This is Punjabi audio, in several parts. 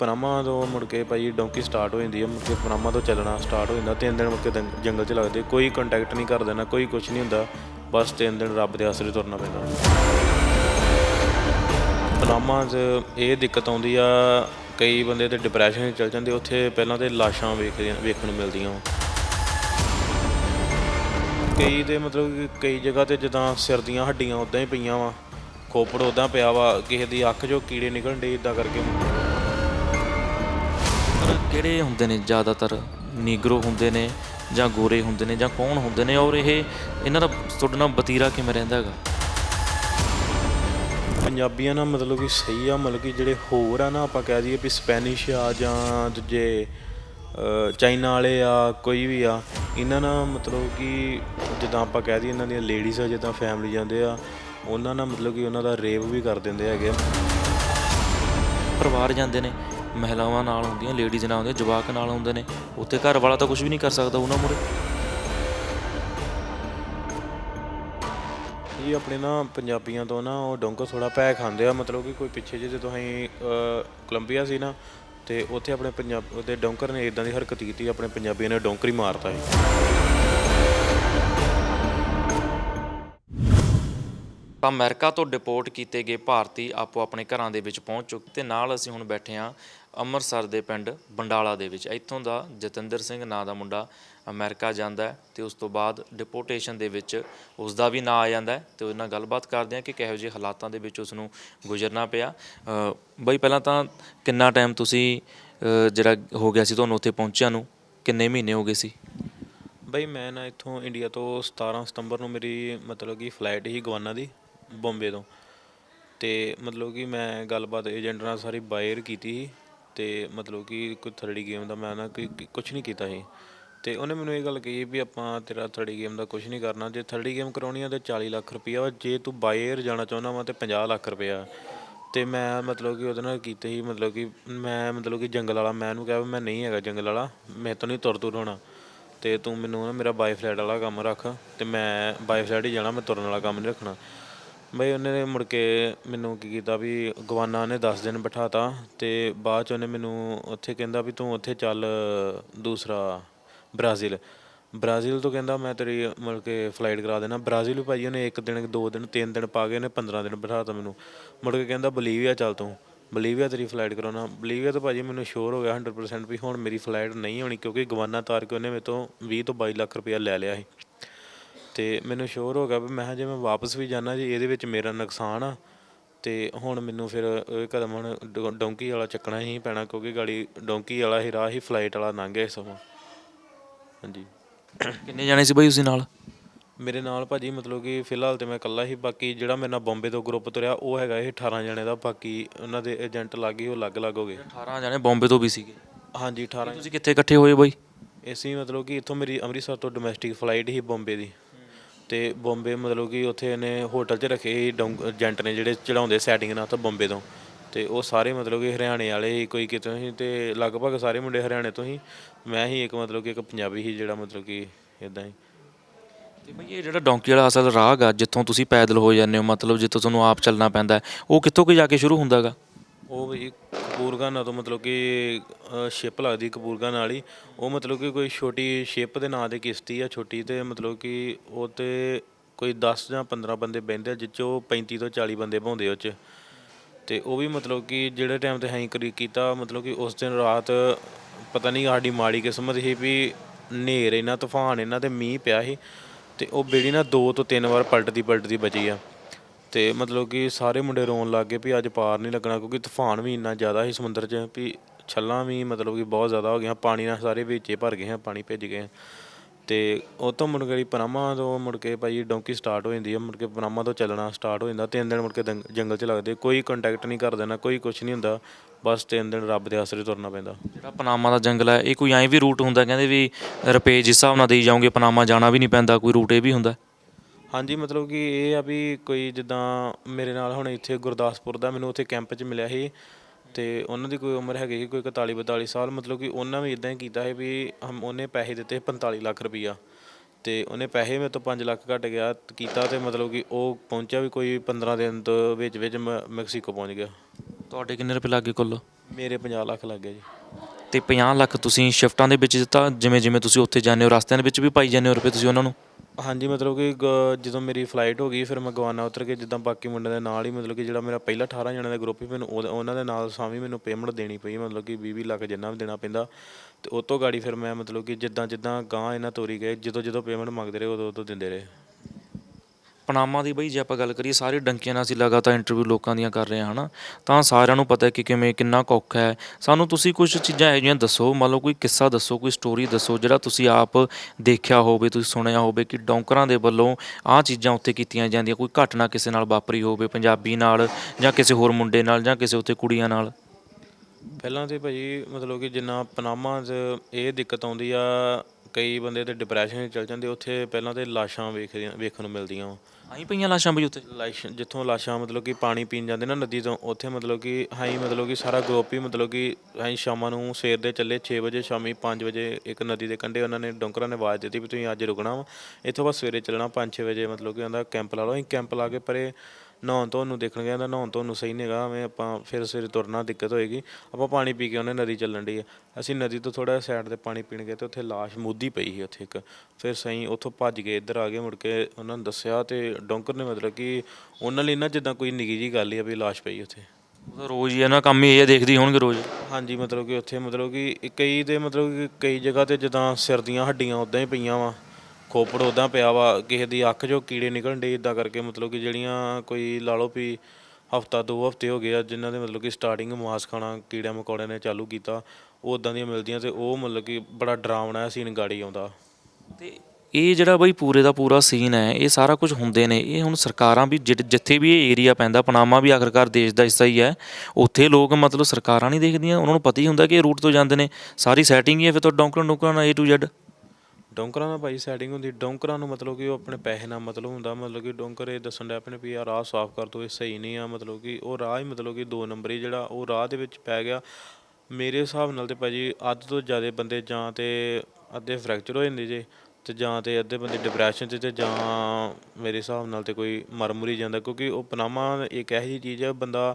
ਪਨਾਮਾ ਤੋਂ ਮੁੜ ਕੇ ਭਾਈ ਡੌਂਕੀ ਸਟਾਰਟ ਹੋ ਜਾਂਦੀ ਹੈ, ਮੁੜ ਕੇ ਪਨਾਮਾ ਤੋਂ ਚੱਲਣਾ ਸਟਾਰਟ ਹੋ ਜਾਂਦਾ, ਤਿੰਨ ਦਿਨ ਮੁੜ ਕੇ ਦੰਗ- ਜੰਗਲ 'ਚ ਲੱਗਦੇ, ਕੋਈ ਕੰਟੈਕਟ ਨਹੀਂ ਕਰ ਦੇਣਾ ਕੋਈ ਕੁਝ ਨਹੀਂ ਹੁੰਦਾ, ਬਸ ਤਿੰਨ ਦਿਨ ਰੱਬ ਦੇ ਆਸਰੇ ਤੁਰਨਾ ਪੈਂਦਾ। ਪਨਾਮਾ 'ਚ ਇਹ ਦਿੱਕਤ ਆਉਂਦੀ ਆ, ਕਈ ਬੰਦੇ ਤੇ ਡਿਪਰੈਸ਼ਨ 'ਚ ਚਲ ਜਾਂਦੇ, ਉੱਥੇ ਪਹਿਲਾਂ ਤੇ ਲਾਸ਼ਾਂ ਵੇਖਦੀਆਂ ਵੇਖਣ ਨੂੰ ਮਿਲਦੀਆਂ। ਵਾ ਕਈ ਤੇ ਮਤਲਬ ਕਿ ਕਈ ਜਗ੍ਹਾ ਤੇ ਜਿੱਦਾਂ ਸਿਰ ਦੀਆਂ ਹੱਡੀਆਂ ਉਦਾਂ ਹੀ ਪਈਆਂ ਵਾ, ਖੋਪੜ ਉਦਾਂ ਪਿਆ ਵਾ, ਕਿਸੇ ਦੀ ਅੱਖ 'ਚੋਂ ਕੀੜੇ ਨਿਕਲਣ ਡੇ ਇਦਾਂ ਕਰਕੇ ਕਿਹੜੇ ਹੁੰਦੇ ਨੇ? ਜ਼ਿਆਦਾਤਰ ਨੀਗਰੋ ਹੁੰਦੇ ਨੇ ਜਾਂ ਗੋਰੇ ਹੁੰਦੇ ਨੇ ਜਾਂ ਕੌਣ ਹੁੰਦੇ ਨੇ? ਔਰ ਇਹ ਇਹਨਾਂ ਦਾ ਤੁਹਾਡੇ ਨਾਲ ਵਤੀਰਾ ਕਿਵੇਂ ਰਹਿੰਦਾ ਹੈਗਾ? ਪੰਜਾਬੀਆਂ ਨਾਲ ਮਤਲਬ ਕਿ ਸਹੀ ਆ ਮਤਲਬ ਕਿ ਜਿਹੜੇ ਹੋਰ ਆ ਨਾ ਆਪਾਂ ਕਹਿ ਦਈਏ ਵੀ ਸਪੈਨਿਸ਼ ਆ ਜਾਂ ਦੂਜੇ ਚਾਈਨਾ ਵਾਲੇ ਆ ਕੋਈ ਵੀ ਆ ਇਹਨਾਂ ਨਾਲ ਮਤਲਬ ਕਿ ਜਿੱਦਾਂ ਆਪਾਂ ਕਹਿ ਦਈਏ ਇਹਨਾਂ ਦੀਆਂ ਲੇਡੀਜ਼ ਆ ਜਿੱਦਾਂ ਫੈਮਿਲੀ ਜਾਂਦੇ ਆ ਉਹਨਾਂ ਨਾਲ ਮਤਲਬ ਕਿ ਉਹਨਾਂ ਦਾ ਰੇਪ ਵੀ ਕਰ ਦਿੰਦੇ ਹੈਗੇ ਆ। ਪਰਿਵਾਰ ਜਾਂਦੇ ਨੇ। ਮਹਿਲਾਵਾਂ ਨਾਲ ਹੁੰਦੀਆਂ ਲੇਡੀਜ਼ ਨਾਲ ਹੁੰਦੀਆਂ, ਜਵਾਕ ਨਾਲ ਹੁੰਦੇ ਨੇ। ਉੱਥੇ ਘਰ ਵਾਲਾ ਤਾਂ ਕੁਝ ਵੀ ਨਹੀਂ ਕਰ ਸਕਦਾ ਉਹਨਾਂ ਮੁਰੇ ਇਹ ਆਪਣੇ ਨਾ ਪੰਜਾਬੀਆਂ ਤੋਂ ਨਾ ਉਹ ਡੋਂਕੋ ਥੋੜਾ ਪੈ ਖਾਂਦੇ ਆ, ਮਤਲਬ ਕਿ ਕੋਈ ਪਿੱਛੇ ਜਿਹੇ ਜਦੋਂ ਅਸੀਂ ਕੋਲੰਬੀਆ ਸੀ ਨਾ, ਤੇ ਉੱਥੇ ਆਪਣੇ ਪੰਜਾਬ ਦੇ ਡੋਂਕਰ ਨੇ ਇਦਾਂ ਦੀ ਹਰਕਤ ਕੀਤੀ, ਆਪਣੇ ਪੰਜਾਬੀਆਂ ਨੇ ਡੋਂਕਰ ਹੀ ਮਾਰਤਾ ਸੀ। ਤਾਂ ਅਮਰੀਕਾ ਤੋਂ ਡਿਪੋਰਟ ਕੀਤੇ ਗਏ ਭਾਰਤੀ ਆਪੋ ਆਪਣੇ ਘਰਾਂ ਦੇ ਵਿੱਚ ਪਹੁੰਚ ਚੁੱਕੇ ਤੇ ਨਾਲ ਅਸੀਂ ਹੁਣ ਬੈਠੇ ਹਾਂ ਅੰਮ੍ਰਿਤਸਰ ਦੇ ਪਿੰਡ ਬੰਡਾਲਾ ਦੇ ਵਿੱਚ। ਇੱਥੋਂ ਦਾ ਜਤਿੰਦਰ ਸਿੰਘ ਨਾਂ ਦਾ ਮੁੰਡਾ ਅਮਰੀਕਾ ਜਾਂਦਾ ਹੈ ਤੇ ਉਸ ਤੋਂ ਬਾਅਦ ਡਿਪੋਰਟੇਸ਼ਨ ਦੇ ਵਿੱਚ ਉਸ ਦਾ ਵੀ ਨਾਂ ਆ ਜਾਂਦਾ ਹੈ ਤੇ ਉਹਦੇ ਨਾਲ ਗੱਲਬਾਤ ਕਰਦੇ ਹਾਂ ਕਿ ਕਿਹੋ ਜਿਹੇ ਹਾਲਾਤਾਂ ਦੇ ਵਿੱਚ ਉਸ ਨੂੰ ਗੁਜ਼ਰਨਾ ਪਿਆ। ਅ, ਬਈ ਪਹਿਲਾਂ ਤਾਂ ਕਿੰਨਾ ਟਾਈਮ ਤੁਸੀਂ ਅ, ਜਿਹੜਾ ਹੋ ਗਿਆ ਸੀ ਤੁਹਾਨੂੰ ਉੱਥੇ ਪਹੁੰਚਿਆ ਨੂੰ? ਕਿੰਨੇ ਮਹੀਨੇ ਹੋ ਗਏ ਸੀ? ਬਈ ਮੈਂ ਨਾ ਇੱਥੋਂ ਇੰਡੀਆ ਤੋਂ 17 ਸਤੰਬਰ ਨੂੰ ਮੇਰੀ ਮਤਲਬ ਕਿ ਫਲਾਈਟ ਸੀ ਗਵਾਨਾ ਦੀ। ਬੰਬੇ ਤੋਂ। ਅਤੇ ਮਤਲਬ ਕਿ ਮੈਂ ਗੱਲਬਾਤ ਏਜੰਟ ਨਾਲ ਸਾਰੀ ਬਾਇਰ ਕੀਤੀ ਸੀ ਅਤੇ ਮਤਲਬ ਕਿ ਕੋਈ ਥਰਡੀ ਗੇਮ ਦਾ ਮੈਂ ਨਾ ਕੋਈ ਕੁਛ ਨਹੀਂ ਕੀਤਾ ਸੀ। ਅਤੇ ਉਹਨੇ ਮੈਨੂੰ ਇਹ ਗੱਲ ਕਹੀ ਵੀ ਆਪਾਂ ਤੇਰਾ ਥਰਡੀ ਗੇਮ ਦਾ ਕੁਛ ਨਹੀਂ ਕਰਨਾ। ਜੇ ਥਰਡੀ ਗੇਮ ਕਰਾਉਣੀ ਆ ਤਾਂ ਚਾਲੀ ਲੱਖ ਰੁਪਈਆ ਵਾ। ਜੇ ਤੂੰ ਬਾਇਰ ਜਾਣਾ ਚਾਹੁੰਦਾ ਵਾ ਤਾਂ ਪੰਜਾਹ ਲੱਖ ਰੁਪਈਆ। ਅਤੇ ਮੈਂ ਮਤਲਬ ਕਿ ਉਹਦੇ ਨਾਲ ਕੀਤੇ ਸੀ, ਮਤਲਬ ਕਿ ਮੈਂ ਮਤਲਬ ਕਿ ਜੰਗਲ ਵਾਲਾ, ਮੈਂ ਉਹਨੂੰ ਕਿਹਾ ਵੀ ਮੈਂ ਨਹੀਂ ਹੈਗਾ ਜੰਗਲ ਵਾਲਾ ਮੈਂ ਤੋਂ ਨਹੀਂ ਤੁਰ ਤੁਰ ਹੋਣਾ। ਤੇ ਤੂੰ ਮੈਨੂੰ ਨਾ ਮੇਰਾ ਬਾਏ ਫਲੈਟ ਵਾਲਾ ਕੰਮ ਰੱਖ। ਅਤੇ ਮੈਂ ਬਾਏ ਫਲੈਟ ਹੀ ਜਾਣਾ, ਮੈਂ ਤੁਰਨ ਵਾਲਾ ਕੰਮ ਨਹੀਂ ਰੱਖਣਾ। ਬਈ ਉਹਨੇ ਮੁੜ ਕੇ ਮੈਨੂੰ ਕੀ ਕੀਤਾ ਵੀ ਗਵਾਨਾ ਨੇ 10 ਦਿਨ ਬਿਠਾਤਾ ਤੇ ਬਾਅਦ ਚ ਉਹਨੇ ਮੈਨੂੰ ਉੱਥੇ ਕਹਿੰਦਾ ਵੀ ਤੂੰ ਉੱਥੇ ਚੱਲ ਦੂਸਰਾ ਬ੍ਰਾਜ਼ੀਲ। ਬ੍ਰਾਜ਼ੀਲ ਤੋਂ ਕਹਿੰਦਾ ਮੈਂ ਤੇਰੀ ਮਤਲਬ ਕਿ ਫਲਾਈਟ ਕਰਾ ਦੇਣਾ। ਬ੍ਰਾਜ਼ੀਲ ਵੀ ਭਾਈ ਉਹਨੇ ਇੱਕ ਦਿਨ, ਦੋ ਦਿਨ, ਤਿੰਨ ਦਿਨ ਪਾ ਕੇ ਉਹਨੇ 15 ਦਿਨ ਬਿਠਾਤਾ ਮੈਨੂੰ। ਮੁੜ ਕੇ ਕਹਿੰਦਾ ਬਲੀਵੀਆ ਚੱਲ ਤੂੰ। ਬਲੀਵੀਆ ਤੇਰੀ ਫਲਾਈਟ ਕਰਾਉਣਾ। ਬਲੀਵੀਆ ਤੋਂ ਭਾਜੀ ਮੈਨੂੰ ਸ਼ੋਰ ਹੋ ਗਿਆ 100% ਵੀ ਹੁਣ ਮੇਰੀ ਫਲਾਈਟ ਨਹੀਂ ਹੋਣੀ ਕਿਉਂਕਿ ਗਵਾਨਾ ਤਾਰ ਕੇ ਉਹਨੇ ਮੇਰੇ ਤੋਂ 20 ਤੋਂ 22 ਲੱਖ ਰੁਪਇਆ ਲੈ ਲਿਆ ਸੀ। ਤੇ ਮੈਨੂੰ ਸ਼ੋਰ ਹੋ ਗਿਆ ਵੀ ਮੈਂ ਕਿਹਾ ਜੇ ਮੈਂ ਵਾਪਸ ਵੀ ਜਾਣਾ ਜੀ ਇਹਦੇ ਵਿੱਚ ਮੇਰਾ ਨੁਕਸਾਨ ਆ। ਤੇ ਹੁਣ ਮੈਨੂੰ ਫਿਰ ਇਹ ਕਦਮ ਹੁਣ ਡੋ- ਡੋਂਕੀ ਵਾਲਾ ਚੱਕਣਾ ਹੀ ਪੈਣਾ ਕਿਉਂਕਿ ਗਾੜੀ ਡੋਂਕੀ ਵਾਲਾ ਹੀ ਰਾਹ ਹੀ ਫਲਾਈਟ ਵਾਲਾ ਲੰਘ ਗਿਆ ਇਸ ਸਮਾਂ ਹਾਂਜੀ। ਕਿੰਨੇ ਜਾਣੇ ਸੀ ਬਈ ਤੁਸੀਂ ਨਾਲ? ਮੇਰੇ ਨਾਲ ਭਾਜੀ ਮਤਲਬ ਕਿ ਫਿਲਹਾਲ ਤੇ ਮੈਂ ਇਕੱਲਾ ਹੀ ਬਾਕੀ ਜਿਹੜਾ ਮੇਰੇ ਨਾਲ ਬੰਬੇ ਤੋਂ ਗਰੁੱਪ ਤੁਰਿਆ ਉਹ ਹੈਗਾ ਇਹ 18 ਜਣੇ ਦਾ ਬਾਕੀ ਉਹਨਾਂ ਦੇ ਏਜੰਟ ਲੱਗ ਗਏ ਉਹ ਅਲੱਗ-ਅਲੱਗ ਹੋ ਗਏ। 18 ਜਾਣੇ ਬੰਬੇ ਤੋਂ ਵੀ ਸੀਗੇ? ਹਾਂਜੀ 18 ਤੁਸੀਂ ਕਿੱਥੇ ਇਕੱਠੇ ਹੋਏ ਬਈ? ਅਸੀਂ ਮਤਲਬ ਕਿ ਇੱਥੋਂ ਮੇਰੀ ਅੰਮ੍ਰਿਤਸਰ ਤੋਂ ਡੋਮੈਸਟਿਕ ਫਲਾਈਟ ਹੀ ਬੰਬੇ ਦੀ। ਤੇ ਬੰਬੇ ਮਤਲਬ ਕਿ ਉੱਥੇ ਇਹਨੇ ਹੋਟਲ 'ਚ ਰੱਖੇ ਸੀ ਡੋਂਗ- ਏਜੰਟ ਨੇ ਜਿਹੜੇ ਚੜਾਉਂਦੇ ਸੈਟਿੰਗ ਨਾਲ ਤਾਂ ਬੰਬੇ ਤੋਂ। ਤੇ ਉਹ ਸਾਰੇ ਮਤਲਬ ਕਿ ਹਰਿਆਣੇ ਵਾਲੇ ਸੀ ਕੋਈ ਕਿਤੋਂ ਸੀ ਤੇ ਲਗਭਗ ਸਾਰੇ ਮੁੰਡੇ ਹਰਿਆਣੇ ਤੋਂ ਹੀ ਮੈਂ ਹੀ ਇੱਕ ਮਤਲਬ ਕਿ ਇੱਕ ਪੰਜਾਬੀ ਸੀ ਜਿਹੜਾ ਮਤਲਬ ਕਿ ਇਦਾਂ ਹੀ। ਤੇ ਬਈ ਇਹ ਜਿਹੜਾ ਡੌਂਕੀ ਵਾਲਾ ਅਸਲ ਰਾਹ ਗਾ ਜਿੱਥੋਂ ਤੁਸੀਂ ਪੈਦਲ ਹੋ ਜਾਂਦੇ ਹੋ ਮਤਲਬ ਜਿੱਥੋਂ ਤੁਹਾਨੂੰ ਆਪ ਚੱਲਣਾ ਪੈਂਦਾ ਹੈ, ਉਹ ਕਿੱਥੋਂ ਕਿ ਜਾ ਕੇ ਸ਼ੁਰੂ ਹੁੰਦਾਗਾ? ਉਹ ਵੀ ਕਪੂਰਗਾਨਾ ਤੋਂ ਮਤਲਬ ਕਿ ਸ਼ਿਪ ਲੱਗਦੀ ਕਪੂਰਗਾਨਾ ਨਾਲ ਉਹ ਮਤਲਬ ਕਿ ਕੋਈ ਛੋਟੀ ਸ਼ਿਪ ਦੇ ਨਾਂ ਤੇ ਕਿਸ਼ਤੀ ਆ, ਛੋਟੀ ਤੇ ਮਤਲਬ ਕਿ ਉਹ ਤੇ ਕੋਈ 10 ਜਾਂ 15 ਬੰਦੇ ਬਹਿੰਦੇ ਆ ਜਿਹ 'ਚੋਂ 35 ਤੋਂ 40 ਬੰਦੇ ਭਾਉਂਦੇ ਉਹ 'ਚ। ਤੇ ਉਹ ਵੀ ਮਤਲਬ ਕਿ ਜਿਹੜੇ ਟਾਈਮ ਤੇ ਅਸੀਂ ਕਰੀ ਕੀਤਾ, ਮਤਲਬ ਕਿ ਉਸ ਦਿਨ ਰਾਤ ਪਤਾ ਨਹੀਂ ਸਾਡੀ ਮਾੜੀ ਕਿਸਮਤ ਸੀ ਵੀ ਹਨੇਰ ਇਹਨਾਂ ਤੂਫਾਨ ਇਹਨਾਂ ਤੇ ਮੀਂਹ ਪਿਆ ਸੀ। ਤੇ ਉਹ ਬੇੜੀ ਨਾ ਦੋ ਤੋਂ ਤਿੰਨ ਵਾਰ ਪਲਟਦੀ ਪਲਟਦੀ ਬਚੀ ਆ। ਤੇ ਮਤਲਬ ਕਿ ਸਾਰੇ ਮੁੰਡੇ ਰੋਣ ਲੱਗ ਗਏ ਵੀ ਅੱਜ ਪਾਰ ਨਹੀਂ ਲੱਗਣਾ ਕਿਉਂਕਿ ਤੂਫਾਨ ਵੀ ਇੰਨਾ ਜ਼ਿਆਦਾ ਸੀ ਸਮੁੰਦਰ 'ਚ ਵੀ ਛੱਲਾਂ ਵੀ ਮਤਲਬ ਕਿ ਬਹੁਤ ਜ਼ਿਆਦਾ ਹੋ ਗਈਆਂ, ਪਾਣੀ ਨਾਲ ਸਾਰੇ ਵਿੱਚੇ ਭਰ ਗਏ ਹਾਂ ਪਾਣੀ ਭਿੱਜ ਗਏ ਆ। ਤੇ ਉਹ ਤੋਂ ਮੁੜ ਕੇ ਪਨਾਮਾ ਤੋਂ ਮੁੜ ਕੇ ਭਾਈ ਡੌਂਕੀ ਸਟਾਰਟ ਹੋ ਜਾਂਦੀ ਹੈ ਮੁੜ ਕੇ ਪਨਾਮਾ ਤੋਂ ਚੱਲਣਾ ਸਟਾਰਟ ਹੋ ਜਾਂਦਾ, ਤਿੰਨ ਦਿਨ ਮੁੜ ਕੇ ਦੰਗ- ਜੰਗਲ 'ਚ ਲੱਗਦੇ, ਕੋਈ ਕੰਟੈਕਟ ਨਹੀਂ ਕਰ ਦੇਣਾ ਕੋਈ ਕੁਝ ਨਹੀਂ ਹੁੰਦਾ, ਬਸ ਤਿੰਨ ਦਿਨ ਰੱਬ ਦੇ ਆਸਰੇ ਤੁਰਨਾ ਪੈਂਦਾ ਜਿਹੜਾ ਪਨਾਮਾ ਦਾ ਜੰਗਲ ਹੈ ਇਹ ਕੋਈ ਐਂ ਵੀ ਰੂਟ ਹੁੰਦਾ ਕਹਿੰਦੇ ਵੀ ਰੁਪਏ ਜਿਸ ਹਿਸਾਬ ਨਾਲ ਦੇਈ ਜਾਓਗੇ, ਪਨਾਮਾ ਜਾਣਾ ਵੀ ਨਹੀਂ ਪੈਂਦਾ, ਕੋਈ ਰੂਟ ਇਹ ਵੀ ਹੁੰਦਾ ਹਾਂਜੀ ਮਤਲਬ ਕਿ ਇਹ ਆ ਵੀ ਕੋਈ ਜਿੱਦਾਂ ਮੇਰੇ ਨਾਲ ਹੁਣ ਇੱਥੇ ਗੁਰਦਾਸਪੁਰ ਦਾ ਮੈਨੂੰ ਉੱਥੇ ਕੈਂਪ 'ਚ ਮਿਲਿਆ ਸੀ ਤੇ ਉਹਨਾਂ ਦੀ ਕੋਈ ਉਮਰ ਹੈਗੀ ਸੀ ਕੋਈ 41 42 ਸਾਲ ਮਤਲਬ ਕਿ ਉਹਨਾਂ ਵੀ ਇਦਾਂ ਹੀ ਕੀਤਾ ਹੈ ਵੀ ਹਮ ਉਹਨੇ ਪੈਸੇ ਦਿੱਤੇ 45 ਲੱਖ ਰੁਪਈਆ ਤੇ ਉਹਨੇ ਪੈਸੇ ਮੇਰੇ ਤੋਂ 5 ਲੱਖ ਘੱਟ ਗਿਆ ਕੀਤਾ ਤੇ ਮਤਲਬ ਕਿ ਉਹ ਪਹੁੰਚਿਆ ਵੀ ਕੋਈ 15 ਦਿਨ ਤੋਂ ਵਿੱਚ ਵਿੱਚ ਮ- ਮੈਕਸੀਕੋ ਪਹੁੰਚ ਗਿਆ। ਤੁਹਾਡੇ ਕਿੰਨੇ ਰੁਪਏ ਲੱਗੇ ਕੁੱਲ? ਮੇਰੇ 50 ਲੱਖ ਲੱਗ ਗਿਆ ਜੀ। ਤੇ 50 ਲੱਖ ਤੁਸੀਂ ਸ਼ਿਫਟਾਂ ਦੇ ਵਿੱਚ ਦਿੱਤਾ ਜਿਵੇਂ ਜਿਵੇਂ ਤੁਸੀਂ ਉੱਥੇ ਜਾਂਦੇ ਹੋ ਰਸਤਿਆਂ ਦੇ ਵਿੱਚ ਵੀ ਪਾਈ ਜਾਂਦੇ ਹੋ ਰੁਪਏ ਤੁਸੀਂ ਉਹਨਾਂ ਨੂੰ? ਹਾਂਜੀ, ਮਤਲਬ ਕਿ ਗ- ਜਦੋਂ ਮੇਰੀ ਫਲਾਈਟ ਹੋ ਗਈ, ਫਿਰ ਮੈਂ ਗਵਾਨਾ ਉਤਰ ਕੇ ਜਿੱਦਾਂ ਬਾਕੀ ਮੁੰਡਿਆਂ ਦੇ ਨਾਲ ਹੀ, ਮਤਲਬ ਕਿ ਜਿਹੜਾ ਮੇਰਾ ਪਹਿਲਾ 18 ਜਣਿਆਂ ਦਾ ਗਰੁੱਪ ਸੀ, ਮੈਨੂੰ ਉਹਦੇ- ਉਹਨਾਂ ਦੇ ਨਾਲ ਸਾਵੀਂ ਮੈਨੂੰ ਪੇਮੈਂਟ ਦੇਣੀ ਪਈ, ਮਤਲਬ ਕਿ 20 20 ਲੱਖ ਜਿੰਨਾ ਵੀ ਦੇਣਾ ਪੈਂਦਾ। ਤੇ ਉਹ ਤੋਂ ਗਾੜੀ ਫਿਰ ਮੈਂ ਮਤਲਬ ਕਿ ਜਿੱਦਾਂ ਜਿੱਦਾਂ ਗਾਂ ਇਹਨਾਂ ਤੋਰੀ ਗਏ ਜਦੋਂ ਜਦੋਂ ਪੇਮੈਂਟ ਮੰਗਦੇ ਰਹੇ ਉਦੋਂ ਉਦੋਂ ਦਿੰਦੇ ਰਹੇ। ਪਨਾਮਾ ਦੀ ਬਈ ਜੇ ਆਪਾਂ ਗੱਲ ਕਰੀਏ, ਸਾਰੇ ਡੰਕੀਆਂ ਨਾਲ ਅਸੀਂ ਲਗਾਤਾਰ ਇੰਟਰਵਿਊ ਲੋਕਾਂ ਦੀਆਂ ਕਰ ਰਹੇ ਹਾਂ, ਹਨਾ? ਤਾਂ ਸਾਰਿਆਂ ਨੂੰ ਪਤਾ ਹੈ ਕਿ ਕਿਵੇਂ, ਕਿੰਨਾ ਔਖਾ ਹੈ। ਸਾਨੂੰ ਤੁਸੀਂ ਕੁਝ ਚੀਜ਼ਾਂ ਇਹੋ ਜਿਹੀਆਂ ਦੱਸੋ, ਮੰਨ ਲਓ ਕੋਈ ਕਿੱਸਾ ਦੱਸੋ, ਕੋਈ ਸਟੋਰੀ ਦੱਸੋ, ਜਿਹੜਾ ਤੁਸੀਂ ਆਪ ਦੇਖਿਆ ਹੋਵੇ, ਤੁਸੀਂ ਸੁਣਿਆ ਹੋਵੇ ਕਿ ਡੌਂਕਰਾਂ ਦੇ ਵੱਲੋਂ ਆਹ ਚੀਜ਼ਾਂ ਉੱਥੇ ਕੀਤੀਆਂ ਜਾਂਦੀਆਂ, ਕੋਈ ਘਟਨਾ ਕਿਸੇ ਨਾਲ ਵਾਪਰੀ ਹੋਵੇ, ਪੰਜਾਬੀ ਨਾਲ ਜਾਂ ਕਿਸੇ ਹੋਰ ਮੁੰਡੇ ਨਾਲ ਜਾਂ ਕਿਸੇ ਉੱਥੇ ਕੁੜੀਆਂ ਨਾਲ? ਪਹਿਲਾਂ ਤੇ ਭਾਜੀ ਮਤਲਬ ਕਿ ਜਿੰਨਾ ਪਨਾਮਾ 'ਚ ਇਹ ਦਿੱਕਤ ਆਉਂਦੀ ਆ ਕਈ ਬੰਦੇ ਤੇ ਡਿਪਰੈਸ਼ਨ 'ਚ ਚਲ ਜਾਂਦੇ ਉੱਥੇ ਪਹਿਲਾਂ ਤੇ ਲਾਸ਼ਾਂ ਵੇਖਦੀਆਂ ਵੇਖਣ ਨੂੰ ਮਿਲਦੀਆਂ ਵਾ। ਆਈ ਪਈਆਂ ਲਾਸ਼ਾਂ ਬਈ ਉੱਤੇ ਲਾਸ਼ ਜਿੱਥੋਂ ਲਾਸ਼ਾਂ ਮਤਲਬ ਕਿ ਪਾਣੀ ਪੀਣ ਜਾਂਦੇ ਨਾ ਨਦੀ ਤੋਂ ਉੱਥੇ ਮਤਲਬ ਕਿ ਹਾਈ ਮਤਲਬ ਕਿ ਸਾਰਾ ਗਰੁੱਪ ਹੀ ਮਤਲਬ ਕਿ ਅਸੀਂ ਸ਼ਾਮਾਂ ਨੂੰ ਸਵੇਰ ਦੇ ਚੱਲੇ 6 ਵਜੇ ਸ਼ਾਮੀ 5 ਵਜੇ ਇੱਕ ਨਦੀ ਦੇ ਕੰਢੇ ਉਹਨਾਂ ਨੇ ਡੋਂਕਰਾਂ ਨੇ ਆਵਾਜ਼ ਦਿੱਤੀ ਵੀ ਤੁਸੀਂ ਅੱਜ ਰੁਕਣਾ ਵਾ। ਇੱਥੋਂ ਬਾਅਦ ਸਵੇਰੇ ਚੱਲਣਾ 5-6 ਵਜੇ ਮਤਲਬ ਕਿ ਉਹਦਾ ਕੈਂਪ ਲਾ ਲਓ। ਅਸੀਂ ਕੈਂਪ ਲਾ ਕੇ ਪਰੇ ਨਹਾਉਣ ਤੋਂ ਨੂੰ ਦੇਖਣ ਗਿਆ ਤਾਂ ਨਹਾਉਣ ਤੋਂ ਨੂੰ ਸਹੀ ਨਹੀਂਗਾ ਐਵੇਂ ਆਪਾਂ ਫਿਰ ਸਵੇਰੇ ਤੁਰਨਾ ਦਿੱਕਤ ਹੋਏਗੀ। ਆਪਾਂ ਪਾਣੀ ਪੀ ਕੇ ਉਹਨੇ ਨਦੀ ਚੱਲਣ ਦੀ ਅਸੀਂ ਨਦੀ ਤੋਂ ਥੋੜਾ ਸਾਈਡ ਤੇ ਪਾਣੀ ਪੀਣ ਗਏ ਤੇ ਉੱਥੇ ਲਾਸ਼ ਮੁੱਦੀ ਪਈ ਸੀ ਉੱਥੇ ਇੱਕ। ਫਿਰ ਸਹੀ ਉੱਥੋਂ ਭੱਜ ਕੇ ਇੱਧਰ ਆ ਗਏ ਮੁੜ ਕੇ ਉਹਨਾਂ ਨੂੰ ਦੱਸਿਆ ਤੇ ਡੋਂਕਰ ਨੇ ਮਤਲਬ ਕਿ ਉਹਨਾਂ ਲਈ ਨਾ ਜਿੱਦਾਂ ਕੋਈ ਨਿੱਕੀ ਜੀ ਗੱਲ ਹੀ ਆ ਵੀ ਲਾਸ਼ ਪਈ ਉੱਥੇ। ਉਹ ਤਾਂ ਰੋਜ਼ ਹੀ ਇਹਨਾਂ ਕੰਮ ਹੀ ਇਹ ਦੇਖਦੀ ਹੋਣਗੇ ਰੋਜ਼। ਹਾਂਜੀ ਮਤਲਬ ਕਿ ਉੱਥੇ ਮਤਲਬ ਕਿ ਕਈ ਦੇ ਮਤਲਬ ਕਿ ਕਈ ਜਗ੍ਹਾ ਤੇ ਜਿੱਦਾਂ ਸਿਰ ਦੀਆਂ ਹੱਡੀਆਂ ਉਦਾਂ ਹੀ ਪਈਆਂ ਵਾ। ਖੋਪੜ ਉਦਾਂ ਪਿਆ ਵਾ, ਕਿਸੇ ਦੀ ਅੱਖ 'ਚੋਂ ਕੀੜੇ ਨਿਕਲਣ ਡੇ ਇਦਾਂ ਕਰਕੇ ਮਤਲਬ ਕਿ ਜਿਹੜੀਆਂ ਕੋਈ ਲਾ ਲਓ ਵੀ ਹਫਤਾ, ਦੋ ਹਫ਼ਤੇ ਹੋ ਗਏ ਆ, ਜਿਨ੍ਹਾਂ ਦੇ ਮਤਲਬ ਕਿ ਸਟਾਰਟਿੰਗ ਮਾਸ ਖਾਣਾ ਕੀੜਿਆਂ ਮਕੌੜਿਆਂ ਨੇ ਚਾਲੂ ਕੀਤਾ, ਉਹ ਉਦਾਂ ਦੀਆਂ ਮਿਲਦੀਆਂ ਤੇ ਉਹ ਮਤਲਬ ਕਿ ਬੜਾ ਡਰਾਵਣਾ ਸੀਨ ਗਾੜੀ ਆਉਂਦਾ। ਤੇ ਇਹ ਜਿਹੜਾ ਬਈ ਪੂਰੇ ਦਾ ਪੂਰਾ ਸੀਨ ਹੈ, ਇਹ ਸਾਰਾ ਕੁਝ ਹੁੰਦੇ ਨੇ, ਇਹ ਹੁਣ ਸਰਕਾਰਾਂ ਵੀ ਜਿ- ਜਿੱਥੇ ਵੀ ਇਹ ਏਰੀਆ ਪੈਂਦਾ, ਪਨਾਮਾ ਵੀ ਆਖਰਕਾਰ ਦੇਸ਼ ਦਾ ਹਿੱਸਾ ਹੀ ਹੈ, ਉੱਥੇ ਲੋਕ ਮਤਲਬ ਸਰਕਾਰਾਂ ਨਹੀਂ ਦੇਖਦੀਆਂ, ਉਹਨਾਂ ਨੂੰ ਪਤਾ ਹੀ ਹੁੰਦਾ ਕਿ ਇਹ ਰੂਟ ਤੋਂ ਜਾਂਦੇ ਨੇ, ਸਾਰੀ ਸੈਟਿੰਗ ਹੀ ਹੈ, ਫਿਰ ਤਾਂ ਡੌਂਕਰਾਂ ਡੌਂਕਰਾਂ ਏ ਟੂ to ਡੋਂਕਰਾਂ ਦਾ ਭਾਈ ਸੈਟਿੰਗ ਹੁੰਦੀ, ਡੋਂਕਰਾਂ ਨੂੰ ਮਤਲਬ ਕਿ ਉਹ ਆਪਣੇ ਪੈਸੇ ਨਾਲ ਮਤਲਬ ਹੁੰਦਾ, ਮਤਲਬ ਕਿ ਡੋਂਕਰ ਇਹ ਦੱਸਣ ਡਿਆ ਆਪਣੇ ਵੀ ਆ ਰਾਹ ਸਾਫ਼ ਕਰ ਦੋ, ਇਹ ਸਹੀ ਨਹੀਂ ਆ, ਮਤਲਬ ਕਿ ਉਹ ਰਾਹ ਹੀ ਮਤਲਬ ਕਿ ਦੋ ਨੰਬਰੀ ਜਿਹੜਾ ਉਹ ਰਾਹ ਦੇ ਵਿੱਚ ਪੈ ਗਿਆ। ਮੇਰੇ ਹਿਸਾਬ ਨਾਲ ਤੇ ਭਾਜੀ ਅੱਧ ਤੋਂ ਜ਼ਿਆਦਾ ਬੰਦੇ ਜਾਂ ਤੇ ਅੱਧੇ ਫ੍ਰੈਕਚਰ ਹੋ ਜਾਂਦੇ ਜੇ ਤੇ ਜਾਂ ਤੇ ਅੱਧੇ ਬੰਦੇ ਡਿਪਰੈਸ਼ਨ 'ਚ ਤੇ ਜਾਂ ਮੇਰੇ ਹਿਸਾਬ ਨਾਲ ਤੇ ਕੋਈ ਮਰ ਮੁਰੀ ਜਾਂਦਾ, ਕਿਉਂਕਿ ਉਹ ਪਨਾਮਾ ਇੱਕ ਇਹੋ ਜਿਹੀ ਚੀਜ਼ ਹੈ ਬੰਦਾ